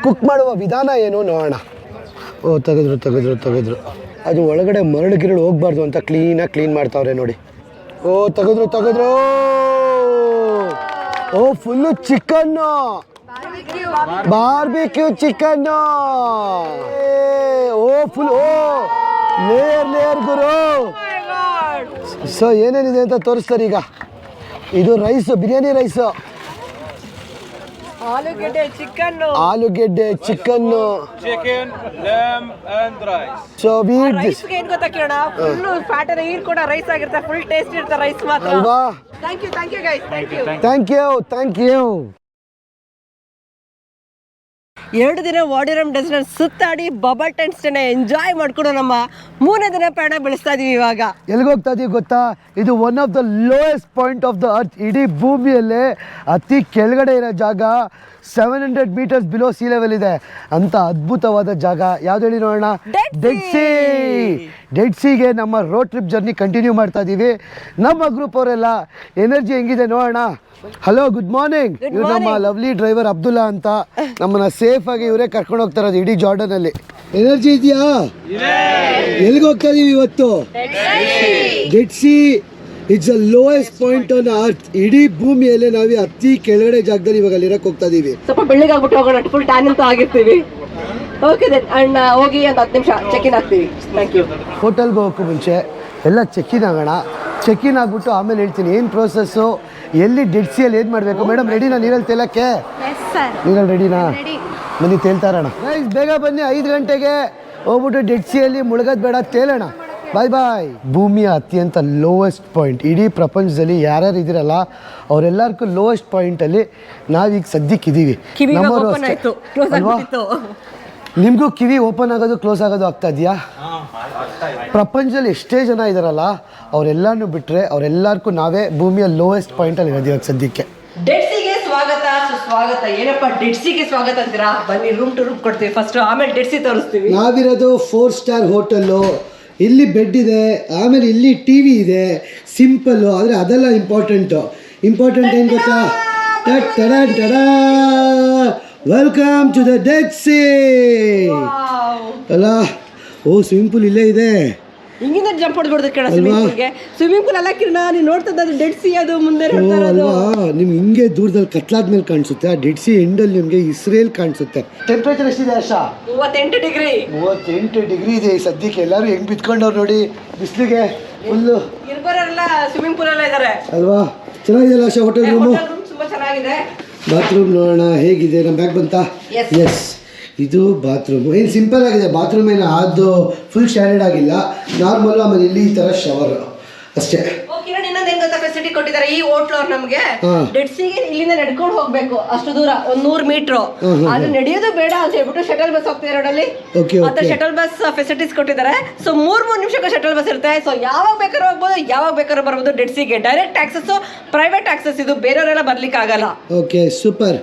ಕುಕ್ ಮಾಡುವ ವಿಧಾನ ಏನು ನೋಡೋಣ. ಓ, ತೆಗೆದ್ರು ತೆಗೆದ್ರು ತೆಗೆದ್ರು. ಅದು ಒಳಗಡೆ ಮರಳು ಗಿರಳು ಹೋಗ್ಬಾರ್ದು ಅಂತ ಕ್ಲೀನಾಗಿ ಕ್ಲೀನ್ ಮಾಡ್ತಾವ್ರೆ ನೋಡಿ. ಓ, ತೆಗೆದ್ರು ತೆಗೆದ್ರು. ಓ full chicken barbecue chicken oh full oh. Layer layer ಗುರು. ಸೊ ಏನೇನಿದೆ ಅಂತ ತೋರಿಸ್ತಾರೆ ಈಗ. ಇದು ರೈಸ್ ಬಿರಿಯಾನಿ ರೈಸು ಆಲೂಗೆಡ್ಡೆ ಚಿಕನ್ ಆಲೂಗೆಡ್ಡೆ chicken chicken lamb, and rice so wheat this ಏನು ಗೊತ್ತಾ ಕಿರಣ? ಫುಲ್ ಫ್ಯಾಟ್ ಎಲ್ಲ ಹೀರ್ ಕೂಡ ರೈಸ್ ಆಗಿರುತ್ತೆ. ಫುಲ್ ಟೇಸ್ಟ್ ಇರುತ್ತೆ ರೈಸ್ ಮಾತ್ರ. ಅಲ್ವಾ? Thank you thank you guys thank you thank you thank you ಎರಡು ದಿನ ವಾಡಿರಮ್ ಡೆಸರ್ಟ್ ಸುತ್ತಾಡಿ ಬಬಲ್ ಟೆಂಟ್ಸ್ ಎಂಜಾಯ್ ಮಾಡ್ಕೊಂಡು ನಮ್ಮ ಮೂರನೇ ದಿನ ಪ್ರಯಾಣ ಬೆಳೆಸ್ತಾ ಇದೀವಿ ಇವಾಗ. ಎಲ್ಲಿಗೆ ಹೋಗ್ತಾ ಇದೀವಿ ಗೊತ್ತಾ? ಇದು one of the lowest point of the earth ಇಡೀ ಭೂಮಿಯಲ್ಲೇ ಅತಿ ಕೆಳಗಡೆ ಇರೋ ಜಾಗ seven hundred metres below sea level ಇದೆ. ಅಂತ ಅದ್ಭುತವಾದ ಜಾಗ. ಯಾವ್ದು ಹೇಳಿ ನೋಡೋಣ? Dead ಡೆಡ್ ಸಿ ಡೆಡ್ ಸಿಗೆ ನಮ್ಮ ರೋಡ್ ಟ್ರಿಪ್ ಜರ್ನಿ ಕಂಟಿನ್ಯೂ ಮಾಡ್ತಾ ಇದೀವಿ. ನಮ್ಮ ಗ್ರೂಪ್ ಅವರೆಲ್ಲ ಎನರ್ಜಿ ಹೆಂಗಿದೆ ನೋಡೋಣ? ಹಲೋ ಗುಡ್ ಮಾರ್ನಿಂಗ್ ಇವ್ರು ನಮ್ಮ. ಲವ್ಲಿ ಡ್ರೈವರ್ ಅಬ್ದುಲ್ಲಾ ಅಂತ ನಮ್ಮನ್ನ ಸೇಫ್ ಆಗಿ ಇವರೇ ಕರ್ಕೊಂಡು ಹೋಗ್ತಾ ಇರೋದು ಇಡೀ ಜಾರ್ಡನ್ ಅಲ್ಲಿ. ಎನರ್ಜಿ ಇದೆಯಾ? ಎಲ್ಲಿಗೆ ಹೋಗ್ತಾ ಇದೀವಿ ಇವತ್ತು? Dead Sea it's a lowest point on earth ಇಡೀ ಭೂಮಿಯಲ್ಲೇ ನಾವು ಅತಿ ಕೆಳಗಡೆ ಜಾಗದಲ್ಲಿ ಇವಾಗ ಅಲ್ಲಿರಕ್ಕೆ ಹೋಗ್ತಾ ಇದೀವಿ. ಸ್ವಲ್ಪ ಬೆಳ್ಳಿಗಾಗ್ಬಿಟ್ಟು ಹೋಗೋಣ ಫುಲ್ ಟ್ಯಾನ್ ಅಂತ ಆಗಿರ್ತೀವಿ. ಓಕೆ ದೆನ್ ಅಣ್ಣ ಹೋಗಿ ಒಂದು ಹತ್ತು ನಿಮಿಷ ಚೆಕ್ ಇನ್ ಆಗ್ತೀವಿ ಥ್ಯಾಂಕ್ ಯು ಹೋಟೆಲ್ಗೆ ಹೋಗೋಕ್ಕೂ ಮುಂಚೆ ಎಲ್ಲ ಚೆಕ್ಕಿನ್ ಆಗೋಣ. ಚೆಕ್ಕಿನ್ ಆಗ್ಬಿಟ್ಟು ಆಮೇಲೆ ಹೇಳ್ತೀನಿ ಏನು ಪ್ರೋಸೆಸ್ಸು ಎಲ್ಲಿ ಡೆಡ್ ಸಿಯಲ್ಲಿ ಏನು ಮಾಡಬೇಕು? ಮೇಡಮ್ ರೆಡಿನಾ ನೀರಲ್ಲಿ ತೇಲಕ್ಕೆ? ನೀರಲ್ಲಿ ರೆಡಿನಾ ಬನ್ನಿ ತೇಲ್ತಾರಣ. ಗೈಸ್ ಬೇಗ ಬನ್ನಿ ಐದು ಗಂಟೆಗೆ ಹೋಗ್ಬಿಟ್ಟು ಡೆಡ್ ಸಿಯಲ್ಲಿ ಮುಳುಗೋದು ಬೇಡ ತೇಲೋಣ. ಬಾಯ್ ಬಾಯ್ ಭೂಮಿಯ ಅತ್ಯಂತ ಲೋವೆಸ್ಟ್ ಪಾಯಿಂಟ್ ಇಡೀ ಪ್ರಪಂಚದಲ್ಲಿ ಯಾರ್ಯಾರು ಇದ್ದೀರಲ್ಲ ಅವರೆಲ್ಲರಿಗೂ ಲೋವೆಸ್ಟ್ ಪಾಯಿಂಟಲ್ಲಿ ನಾವೀಗ ಸದ್ಯಕ್ಕಿದ್ದೀವಿ ನಮ್ಮವರು ಅಲ್ವಾ? ನಿಮಗೂ ಕಿವಿ ಓಪನ್ ಆಗೋದು ಕ್ಲೋಸ್ ಆಗೋದು ಆಗ್ತಾ ಇದೆಯಾ? ಪ್ರಪಂಚದಲ್ಲಿ ಎಷ್ಟೇ ಜನ ಇದ್ದಾರಲ್ಲ ಅವರೆಲ್ಲನೂ ಬಿಟ್ಟರೆ ಅವರೆಲ್ಲರಿಗೂ ನಾವೇ ಭೂಮಿಯ ಲೋಯೆಸ್ಟ್ ಪಾಯಿಂಟಲ್ಲಿ ಇರೋದು ಇವಾಗ ಸದ್ಯಕ್ಕೆ. ಡೆಡ್ಸಿಗೆ ಸ್ವಾಗತ ಸುಸ್ವಾಗತ. ಏನಪ್ಪ ಡೆಡ್ಸಿಗೆ ಸ್ವಾಗತ ಅಂತೀರಾ? ಬನ್ನಿ ರೂಮ್ ಟು ರೂಮ್ ಕೊಡ್ತೀವಿ ಫಸ್ಟ್ ಆಮೇಲೆ ಡೆಡ್ಸಿ ತೋರಿಸ್ತೀವಿ. ನಾವಿರೋದು ಫೋರ್ ಸ್ಟಾರ್ ಹೋಟೆಲ್ಲು ಇಲ್ಲಿ ಬೆಡ್ ಇದೆ ಆಮೇಲೆ ಇಲ್ಲಿ ಟಿ ವಿ ಇದೆ ಸಿಂಪಲ್ಲು ಆದರೆ ಅದೆಲ್ಲ ಇಂಪಾರ್ಟೆಂಟು ಇಂಪಾರ್ಟೆಂಟ್ ಏನು ಗೊತ್ತಾ? Welcome to the Dead Sea ಅಲ್ಲ ಓ ಸ್ವಿಮ್ಮಿಂಗ್ ಪೂಲ್ ಇಲ್ಲೇ ಇದೆ. ಹಿಂಗಿಂದ ಜಂಪ್ ಹೊಡ್ಬಿಡ್ದು ಕಣ ಸ್ವಿಮ್ಮಿಂಗ್ ಪೂಲ್ ಅಲ್ಲ ಕಿರಣ ನೀನು ನೋಡ್ತದ ಡೆಡ್ ಸಿ ಅದು ಮುಂದೆ ಅಲ್ವಾ? ನಿಮ್ಗೆ ಹಿಂಗೆ ದೂರದಲ್ಲಿ ಕತ್ಲಾದ್ಮೇಲೆ ಕಾಣಿಸುತ್ತೆ. ಆ ಡೆಡ್ ಸಿ ಎಂಡಲ್ಲಿ ನಿಮಗೆ ಇಸ್ರೇಲ್ ಕಾಣಿಸುತ್ತೆ. ಟೆಂಪರೇಚರ್ ಎಷ್ಟಿದೆ ಆಶಾ ಮೂವತ್ತೆಂಟು ಡಿಗ್ರಿ. ಮೂವತ್ತೆಂಟು ಡಿಗ್ರಿ ಇದೆ ಸದ್ಯಕ್ಕೆ. ಎಲ್ಲರೂ ಹೆಂಗ್ ಬಿತ್ಕೊಂಡವ್ರು ನೋಡಿ ಬಿಸಿಲಿಗೆ ಫುಲ್ಲು ಸ್ವಿಮ್ಮಿಂಗ್ ಪೂಲ್ ಎಲ್ಲ ಇದಾರೆ. ಅಲ್ವಾ? ಚೆನ್ನಾಗಿದೆ ಅಲ್ಲ ಹೋಟೆಲ್ ರೂಮ್ ತುಂಬಾ ಚೆನ್ನಾಗಿದೆ. ಬಾತ್ರೂಮ್ ನೋಡೋಣ ಹೇಗಿದೆ ನಮ್ಮ ಬ್ಯಾಗ್ ಬಂತಾ. ಎಸ್ ಇದು ಬಾತ್ರೂಮ್ ಏನು ಸಿಂಪಲ್ ಆಗಿದೆ ಬಾತ್ರೂಮ್ ಏನು? ಅದು ಫುಲ್ ಸ್ಟ್ಯಾಂಡರ್ಡ್ ಆಗಿಲ್ಲ. ನಾರ್ಮಲ್ ಆಮೇಲೆ ಇಲ್ಲಿ ಈ ಥರ ಶವರ್ ಅಷ್ಟೇ. ಕೊಟ್ಟಿದ್ದಾರೆ ಈ ಹೋಟ್ಲ್ ಅವ್ರು ನಮ್ಗೆ. ಡೆಡ್ಸಿಗೆ ಇಲ್ಲಿಂದ ನಡ್ಕೊಂಡು ಹೋಗ್ಬೇಕು ಅಷ್ಟು ದೂರ ಒಂದ್ ನೂರ್ ಮೀಟರ್. ಆದ್ರೆ ನಡೆಯೋದು ಬೇಡ ಅಂತ ಹೇಳ್ಬಿಟ್ಟು ಶಟಲ್ ಬಸ್ ಹೋಗ್ತಿದೆ ರೋಡಲ್ಲಿ ಮತ್ತೆ. ಶಟಲ್ ಬಸ್ ಫೆಸಿಲಿಟೀಸ್ ಕೊಟ್ಟಿದ್ದಾರೆ. ಸೊ ಮೂರ್ ಮೂರ್ ನಿಮಿಷಕ್ಕೆ ಶಟಲ್ ಬಸ್ ಇರುತ್ತೆ. ಸೊ ಯಾವಾಗ ಬೇಕಾದ್ರೂ ಹೋಗ್ಬೋದು ಯಾವಾಗ ಬೇಕಾದ್ರೂ ಬರ್ಬೋದು ಡೆಡ್ಸಿಗೆ ಡೈರೆಕ್ಟ್ ಟ್ಯಾಕ್ಸಸ್ ಪ್ರೈವೇಟ್ ಆಕ್ಸಸ್ ಇದು ಬೇರೆಯವರೆಲ್ಲ ಬರ್ಲಿಕ್ಕೆ ಆಗಲ್ಲ ಓಕೆ ಸೂಪರ್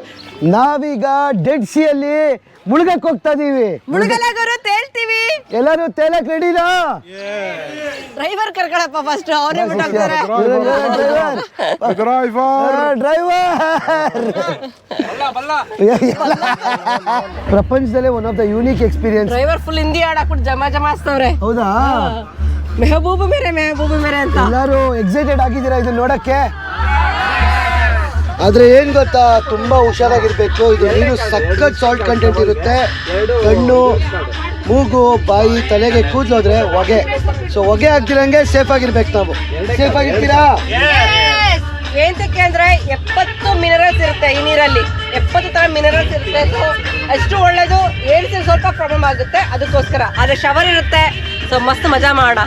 ನಾವೀಗ ಡೆಡ್ ಸಿಯಲ್ಲಿ ಮುಳುಗಕ್ಕೆ ಹೋಗ್ತಾ ಇದೀವಿ. ಮುಳುಗಲಾಗರು ತೇಳ್ತೀವಿ. ಎಲ್ಲರೂ ತೇಲಕ್ ರೆಡಿನಾ? ಡ್ರೈವರ್ ಕರ್ಕೊಳಪ್ಪ ಫಸ್ಟ್ ಅವರೇ ಬಿಟ್ಟಾಗ್ತಾರೆ ಪ್ರಪಂಚದಲ್ಲೇ one of the unique experience driver full Hindi ಹಾಡಾಕ್ಬಿಟ್ಟು ಜಮಾ ಜಮಾಸ್ತವ್ರೆ ಹೌದಾ? ಮೆಹಬೂಬ್ ಮೇರೆ ಮೆಹಬೂಬು ಮೇರೆ ಅಂತ. ಎಲ್ಲರೂ ಎಕ್ಸೈಟೆಡ್ ಆಗಿದ್ದೀರಾ ಇದನ್ನ ನೋಡಕ್ಕೆ? ಆದ್ರೆ ಏನು ಗೊತ್ತಾ? ತುಂಬಾ ಹುಷಾರಾಗಿರ್ಬೇಕು. ಇದು ನೀರು ಸಖತ್ ಸಾಲ್ಟ್ ಕಂಟೆಂಟ್ ಇರುತ್ತೆ. ಕಣ್ಣು ಮೂಗು ಬಾಯಿ ತಲೆಗೆ ಕೂದಲೋದ್ರೆ ಹೊಗೆ. ಸೊ ಹೊಗೆ ಆಗ್ತಿರಂಗೆ ಸೇಫ್ ಆಗಿರ್ಬೇಕು ನಾವು. ಸೇಫ್ ಆಗಿರ್ತೀರಾ? ಏಂತಕ್ಕೆ ಅಂದ್ರೆ ಎಪ್ಪತ್ತು ಮಿನರಲ್ಸ್ ಇರುತ್ತೆ ಈ ನೀರಲ್ಲಿ. ಎಪ್ಪತ್ತು ತರ ಮಿನರಲ್ಸ್ ಇರುತ್ತೆ. ಅಷ್ಟು ಒಳ್ಳೇದು ಏಳ್ಸಿ ಸ್ವಲ್ಪ ಪ್ರಾಬ್ಲಮ್ ಆಗುತ್ತೆ. ಅದಕ್ಕೋಸ್ಕರ. ಆದರೆ ಶವರ್ ಇರುತ್ತೆ. ಸೊ ಮಸ್ತ್ ಮಜಾ ಮಾಡ.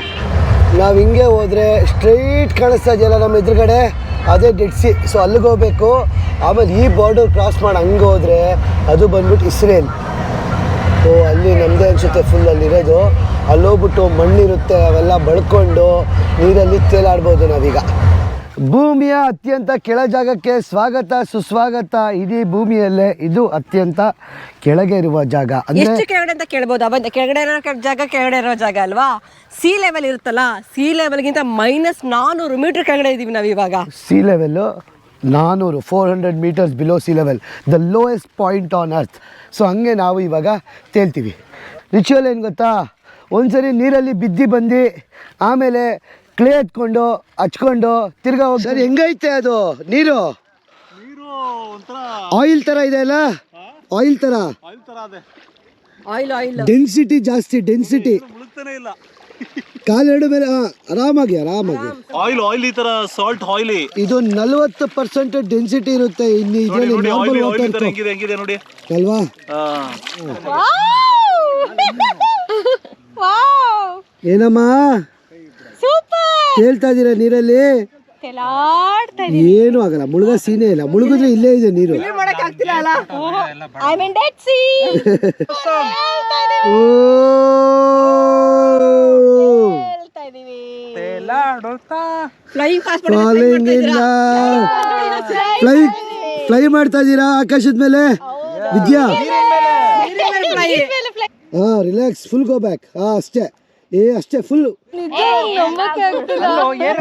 ನಾವು ಹಿಂಗೆ ಹೋದ್ರೆ ಸ್ಟ್ರೈಟ್ ಕಾಣಿಸ್ತಾ ಇದೆಯಲ್ಲ ನಮ್ಮ ಎದುರುಗಡೆ? ಅದೇ ಡೆಡ್ ಸಿ ಸೊ ಅಲ್ಲಿಗೆ ಹೋಗ್ಬೇಕು. ಆಮೇಲೆ ಈ ಬಾರ್ಡರ್ ಕ್ರಾಸ್ ಮಾಡಿ ಹಂಗೆ ಹೋದರೆ ಅದು ಬಂದ್ಬಿಟ್ಟು ಇಸ್ರೇಲ್. ಸೊ ಅಲ್ಲಿ ನಮ್ಮದೇ ಅನಿಸುತ್ತೆ ಫುಲ್ ಅಲ್ಲಿರೋದು ಅಲ್ಲಿ ಹೋಗ್ಬಿಟ್ಟು ಮಣ್ಣಿರುತ್ತೆ, ಅವೆಲ್ಲ ಬಳ್ಕೊಂಡು ನೀರಲ್ಲಿ ತೇಲಾಡ್ಬೋದು ನಾವೀಗ. ಭೂಮಿಯ ಅತ್ಯಂತ ಕೆಳ ಜಾಗಕ್ಕೆ ಸ್ವಾಗತ ಸುಸ್ವಾಗತ ಇಡೀ ಭೂಮಿಯಲ್ಲೇ ಇದು ಅತ್ಯಂತ ಕೆಳಗೆ ಇರುವ ಜಾಗ. ಅಂದ್ರೆ ಎಷ್ಟು ಕೆಳಗಡೆ ಅಂತ ಕೇಳ್ಬೋದು? ಅವ ಕೆಳಗಡೆ ಇರೋ ಜಾಗ ಕೆಳಗಡೆ ಇರೋ ಜಾಗ ಅಲ್ವಾ? ಸಿ ಲೆವೆಲ್ ಇರುತ್ತಲ್ಲ ಸಿ ಲೆವೆಲ್ಗಿಂತ ಮೈನಸ್ ನಾನೂರು ಮೀಟರ್ ಕೆಳಗಡೆ ಇದೀವಿ ನಾವು ಇವಾಗ. ಸಿ ಲೆವೆಲ್ ನಾನೂರು four hundred metres below sea level the lowest point on earth so ಹಂಗೆ ನಾವು ಇವಾಗ ತೇಲ್ತೀವಿ ರಿಚುವಲ್ ಏನು ಗೊತ್ತಾ? ಒಂದ್ಸರಿ ನೀರಲ್ಲಿ ಬಿದ್ದು ಬಂದು ಆಮೇಲೆ ಕ್ಲೇ ಎತ್ಕೊಂಡು ಹಚ್ಕೊಂಡು ತಿರ್ಗಾ ಹೋಗಿ ಸರ್ ಹೆಂಗೈತೆ ಅದು? ನೀರು? ಆಯಿಲ್ ತರ ಇದೆ ಅಲ್ಲ? ಆಯಿಲ್ ತರ? ಆಯಿಲ್ ಆಯಿಲ್ ಡೆನ್ಸಿಟಿ ಜಾಸ್ತಿ ಡೆನ್ಸಿಟಿ ಇಲ್ಲ. ಕಾಲೆರಡು ಮೇಲೆ ಹಾ ಆರಾಮಾಗಿ ಆರಾಮಾಗಿ. ಆಯಿಲ್ ಆಯಿಲ್ ಈ ತರ ಸಾಲ್ಟ್ ಆಯಿಲಿ ಇದು ನಲ್ವತ್ತು ಪರ್ಸೆಂಟ್ ಡೆನ್ಸಿಟಿ ಇರುತ್ತೆ. ಇನ್ನು ಇದರಲ್ಲಿ ನಾರ್ಮಲ್ ವಾಟರ್ ಹೆಂಗಿದೆ ಹೆಂಗಿದೆ ನೋಡಿ. ಅಲ್ವಾ? ಏನಮ್ಮ? ತೇಲ್ತಾ ಇದೀರಾ ನೀರಲ್ಲಿ? ಏನು ಆಗಲ್ಲ ಮುಳುಗ ಸೀನೇ ಇಲ್ಲ ಮುಳುಗಿದ್ರೆ ಇಲ್ಲೇ ಇದೆ ನೀರು. ಫ್ಲೈ ಫ್ಲೈ ಮಾಡ್ತಾ ಇದ್ದೀರಾ? ಆಕಾಶದ ಮೇಲೆ? ವಿದ್ಯಾ? ಹಾ ರಿಲ್ಯಾಕ್ಸ್ ಫುಲ್ ಗೋ ಬ್ಯಾಕ್ ಹಾ ಅಷ್ಟೇ. ಏ ಅಷ್ಟೇ ಫುಲ್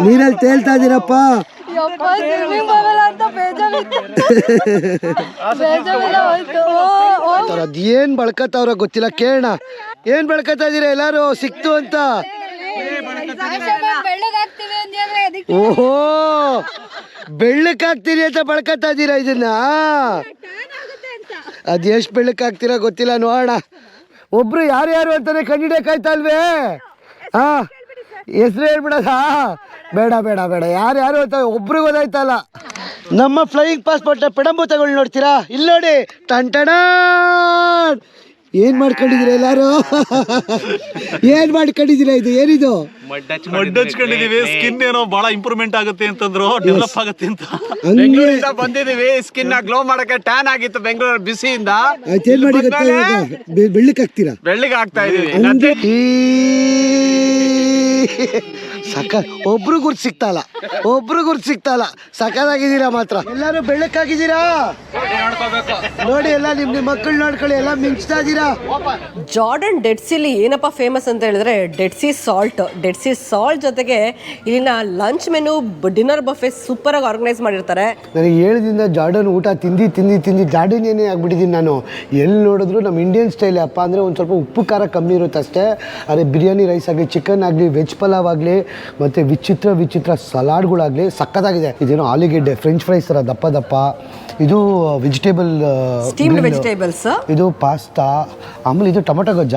ನೀರಲ್ಲಿ ತೇಲ್ತಾ ಇದ್ದೀರಪ್ಪ ಅದೇನ್ ಬಳ್ಕತ್ತವ್ರ ಗೊತ್ತಿಲ್ಲ ಕೇಳೋಣ. ಏನ್ ಬಳ್ಕತಾ ಇದೀರ ಎಲ್ಲಾರು? ಸಿಕ್ತು ಅಂತ. ಓಹೋ ಬೆಳ್ಳಕ್ಕಾಗ್ತೀರಿ ಅಂತ ಬಳ್ಕತ್ತಾ ಇದೀರ ಇದನ್ನ? ಅದ್ ಎಷ್ಟು ಬೆಳ್ಳಕ್ಕಾಗ್ತೀರಾ ಗೊತ್ತಿಲ್ಲ ನೋಡೋಣ. ಒಬ್ರು ಯಾರ್ಯಾರು ಅಂತಾನೆ ಕಂಡಿಡಿಯಕಾಯ್ತಾ ಇಲ್ವೇ? ಹಾ ಹೆಸರು ಹೇಳ್ಬಿಡದ ಬೇಡ ಬೇಡ ಬೇಡ. ಯಾರ್ಯಾರು ಅಂತ ಒಬ್ರು ಗೊತ್ತಾಯ್ತಲ್ಲ ನಮ್ಮ ಫ್ಲೈಯಿಂಗ್ ಪಾಸ್ಪೋರ್ಟ್ ಪಿಡಂಬು ತಗೊಳ್ಳಿ ನೋಡ್ತೀರಾ? ಇಲ್ಲಿ ನೋಡಿ. ಟಂಟಣ ಏನ್ ಮಾಡ್ಕೊಂಡಿದ್ದೀರಾ ಎಲ್ಲಾರು? ಏನ್ ಮಾಡ್ಕೊಂಡಿದ್ರ ಇದು? ಏನಿದು? ಮಡ್ ಹಚ್ಕೊಂಡಿದೀವಿ. ಸ್ಕಿನ್ ಏನೋ ಬಹಳ ಇಂಪ್ರೂವ್ಮೆಂಟ್ ಆಗುತ್ತೆ ಅಂತಂದ್ರು ಡೆವಲಪ್ ಆಗುತ್ತೆ ಅಂತ. ಬೆಂಗಳೂರಿಂದ ಬಂದಿದೀವಿ. ಸ್ಕಿನ್ ಗ್ಲೋ ಮಾಡಕ್ಕೆ ಟ್ಯಾನ್ ಆಗಿತ್ತು ಬೆಂಗಳೂರು ಬಿಸಿಯಿಂದ. ಏನ್ ಮಾಡಿ ಗೊತ್ತಾ ಇವಾಗ? ಬೆ- ಬೆಳ್ಳಕ್ ಹಾಕ್ತೀರಾ? ಬೆಳ್ಳಿಗೆ ಆಗ್ತಾ ಇದೀವಿ. ಸಕ ಒಬ್ರು ಗುರ್ತು ಸಿಗ್ತಾಲ್ಲ ಒಬ್ರು ಗುರ್ತು ಸಿಗ್ತಾಲ್ಲ ಸಕದಾಗಿದ್ದೀರಾ ಮಾತ್ರ. ಎಲ್ಲಾರು ಬೆಳಕಾಗಿದ್ದೀರಾ ನೋಡಿ ಎಲ್ಲ ನಿಮ್ ನಿಮ್ ಮಕ್ಕಳು ನೋಡ್ಕೊಳ್ಳಿ ಎಲ್ಲ ಮಿಂಚ್ತಾ ಇದ್ದೀರಾ? ಜಾರ್ಡನ್ ಡೆಡ್ ಸಿಲಿ ಏನಪ್ಪ ಫೇಮಸ್ ಅಂತ ಹೇಳಿದ್ರೆ Dead Sea salt. Dead Sea salt ಜೊತೆಗೆ ಇಲ್ಲಿನ lunch menu dinner buffet super ಆಗಿ ಆರ್ಗನೈಸ್ ಮಾಡಿರ್ತಾರೆ. ನನಗೆ ಹೇಳಿದಿಂದ ಜಾರ್ಡನ್ ಊಟ ತಿಂದು ತಿಂದು ತಿಂದು ಏನೇ ಆಗ್ಬಿಟ್ಟಿದ್ದೀನಿ ನಾನು. ಎಲ್ಲಿ ನೋಡಿದ್ರು ನಮ್ಮ ಇಂಡಿಯನ್ ಸ್ಟೈಲ್ ಅಪ್ಪ ಅಂದರೆ ಒಂದು ಸ್ವಲ್ಪ ಉಪ್ಪು ಖಾರ ಕಮ್ಮಿ ಇರುತ್ತೆ ಅಷ್ಟೇ. ಅದೇ ಬಿರಿಯಾನಿ ರೈಸ್ ಆಗಲಿ ಚಿಕನ್ ಆಗಲಿ ವೆಜ್ ಪಲಾವ್ ಆಗಲಿ ಮತ್ತು ವಿಚಿತ್ರ ವಿಚಿತ್ರ ಸಲಾಡ್ಗಳಾಗಲಿ ಸಕ್ಕತ್ತಾಗಿದೆ ಇದೇನೋ ಆಲೂಗೆಡ್ಡೆ ಫ್ರೆಂಚ್ ಫ್ರೈಸ್ ಥರ ದಪ್ಪ ದಪ್ಪ. ಇದು ವೆಜಿಟೇಬಲ್ ಸ್ಟೀಮ್ಡ್ ವೆಜಿಟೇಬಲ್ಸ್ ಇದು ಪಾಸ್ತಾ ಆಮೇಲೆ ಇದು ಟೊಮೊಟೊ ಗೊಜ್ಜ.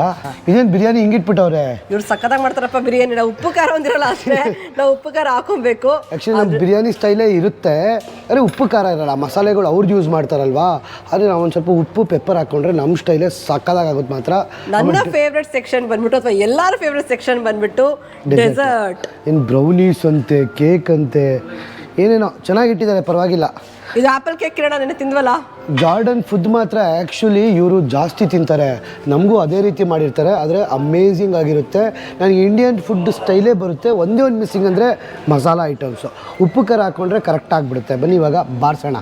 ಇದೇನು ಬಿರಿಯಾನಿ ಹಿಂಗಿಟ್ಬಿಟ್ಟವ್ರೆ ಇವ್ರು ಸಖತ್ತಾಗಿ ಮಾಡ್ತಾರಪ್ಪ ಬಿರಿಯಾನಿ. ನಾವು ಉಪ್ಪು ಖಾರ ಒಂದಿರಲ್ಲ ಅಷ್ಟೇ. ನಾವು ಉಪ್ಪು ಖಾರ ಹಾಕೊಬೇಕು. ಆ್ಯಕ್ಚುಲಿ ನಮ್ಮ ಬಿರಿಯಾನಿ ಸ್ಟೈಲೇ ಇರುತ್ತೆ. ಅರೆ ಉಪ್ಪು ಖಾರ ಇರಲ್ಲ ಮಸಾಲೆಗಳು ಅವ್ರದ್ದು ಯೂಸ್ ಮಾಡ್ತಾರಲ್ವಾ? ಆದರೆ ನಾವು ಒಂದು ಸ್ವಲ್ಪ ಉಪ್ಪು ಪೆಪ್ಪರ್ ಹಾಕೊಂಡ್ರೆ ನಮ್ಮ ಸ್ಟೈಲೇ ಸಕ್ಕದಾಗುತ್ತೆ ಮಾತ್ರ. ನನ್ನ ಫೇವ್ರೆಟ್ ಸೆಕ್ಷನ್ ಬಂದ್ಬಿಟ್ಟು ಅಥವಾ ಎಲ್ಲರ ಫೇವ್ರೆಟ್ ಸೆಕ್ಷನ್ ಬಂದ್ಬಿಟ್ಟು ಡೆಸರ್ಟ್ ಇನ್ ಬ್ರೌನೀಸ್ ಅಂತೆ ಕೇಕ್ ಅಂತೆ ಏನೇನೋ. ಚೆನ್ನಾಗಿಟ್ಟಿದ್ದಾರೆ ಪರವಾಗಿಲ್ಲ. ಇದು ಆಪಲ್ ಕೇಕ್ ಕಿರಣ ನೆನೆ ತಿಂದ್ವಲ್ಲ? ಗಾರ್ಡನ್ ಫುಡ್ ಮಾತ್ರ ಆ್ಯಕ್ಚುಲಿ ಇವರು ಜಾಸ್ತಿ ತಿಂತಾರೆ. ನಮಗೂ ಅದೇ ರೀತಿ ಮಾಡಿರ್ತಾರೆ, ಆದರೆ ಅಮೇಝಿಂಗ್ ಆಗಿರುತ್ತೆ. ನನಗೆ ಇಂಡಿಯನ್ ಫುಡ್ ಸ್ಟೈಲೇ ಬರುತ್ತೆ. ಒಂದೇ ಒಂದು ಮಿಸ್ಸಿಂಗ್ ಅಂದರೆ ಮಸಾಲ ಐಟಮ್ಸು. ಉಪ್ಪು ಖಾರ ಹಾಕ್ಕೊಂಡ್ರೆ ಕರೆಕ್ಟ್ ಆಗಿಬಿಡುತ್ತೆ. ಬನ್ನಿ ಇವಾಗ ಬಾರ್ಸೋಣ.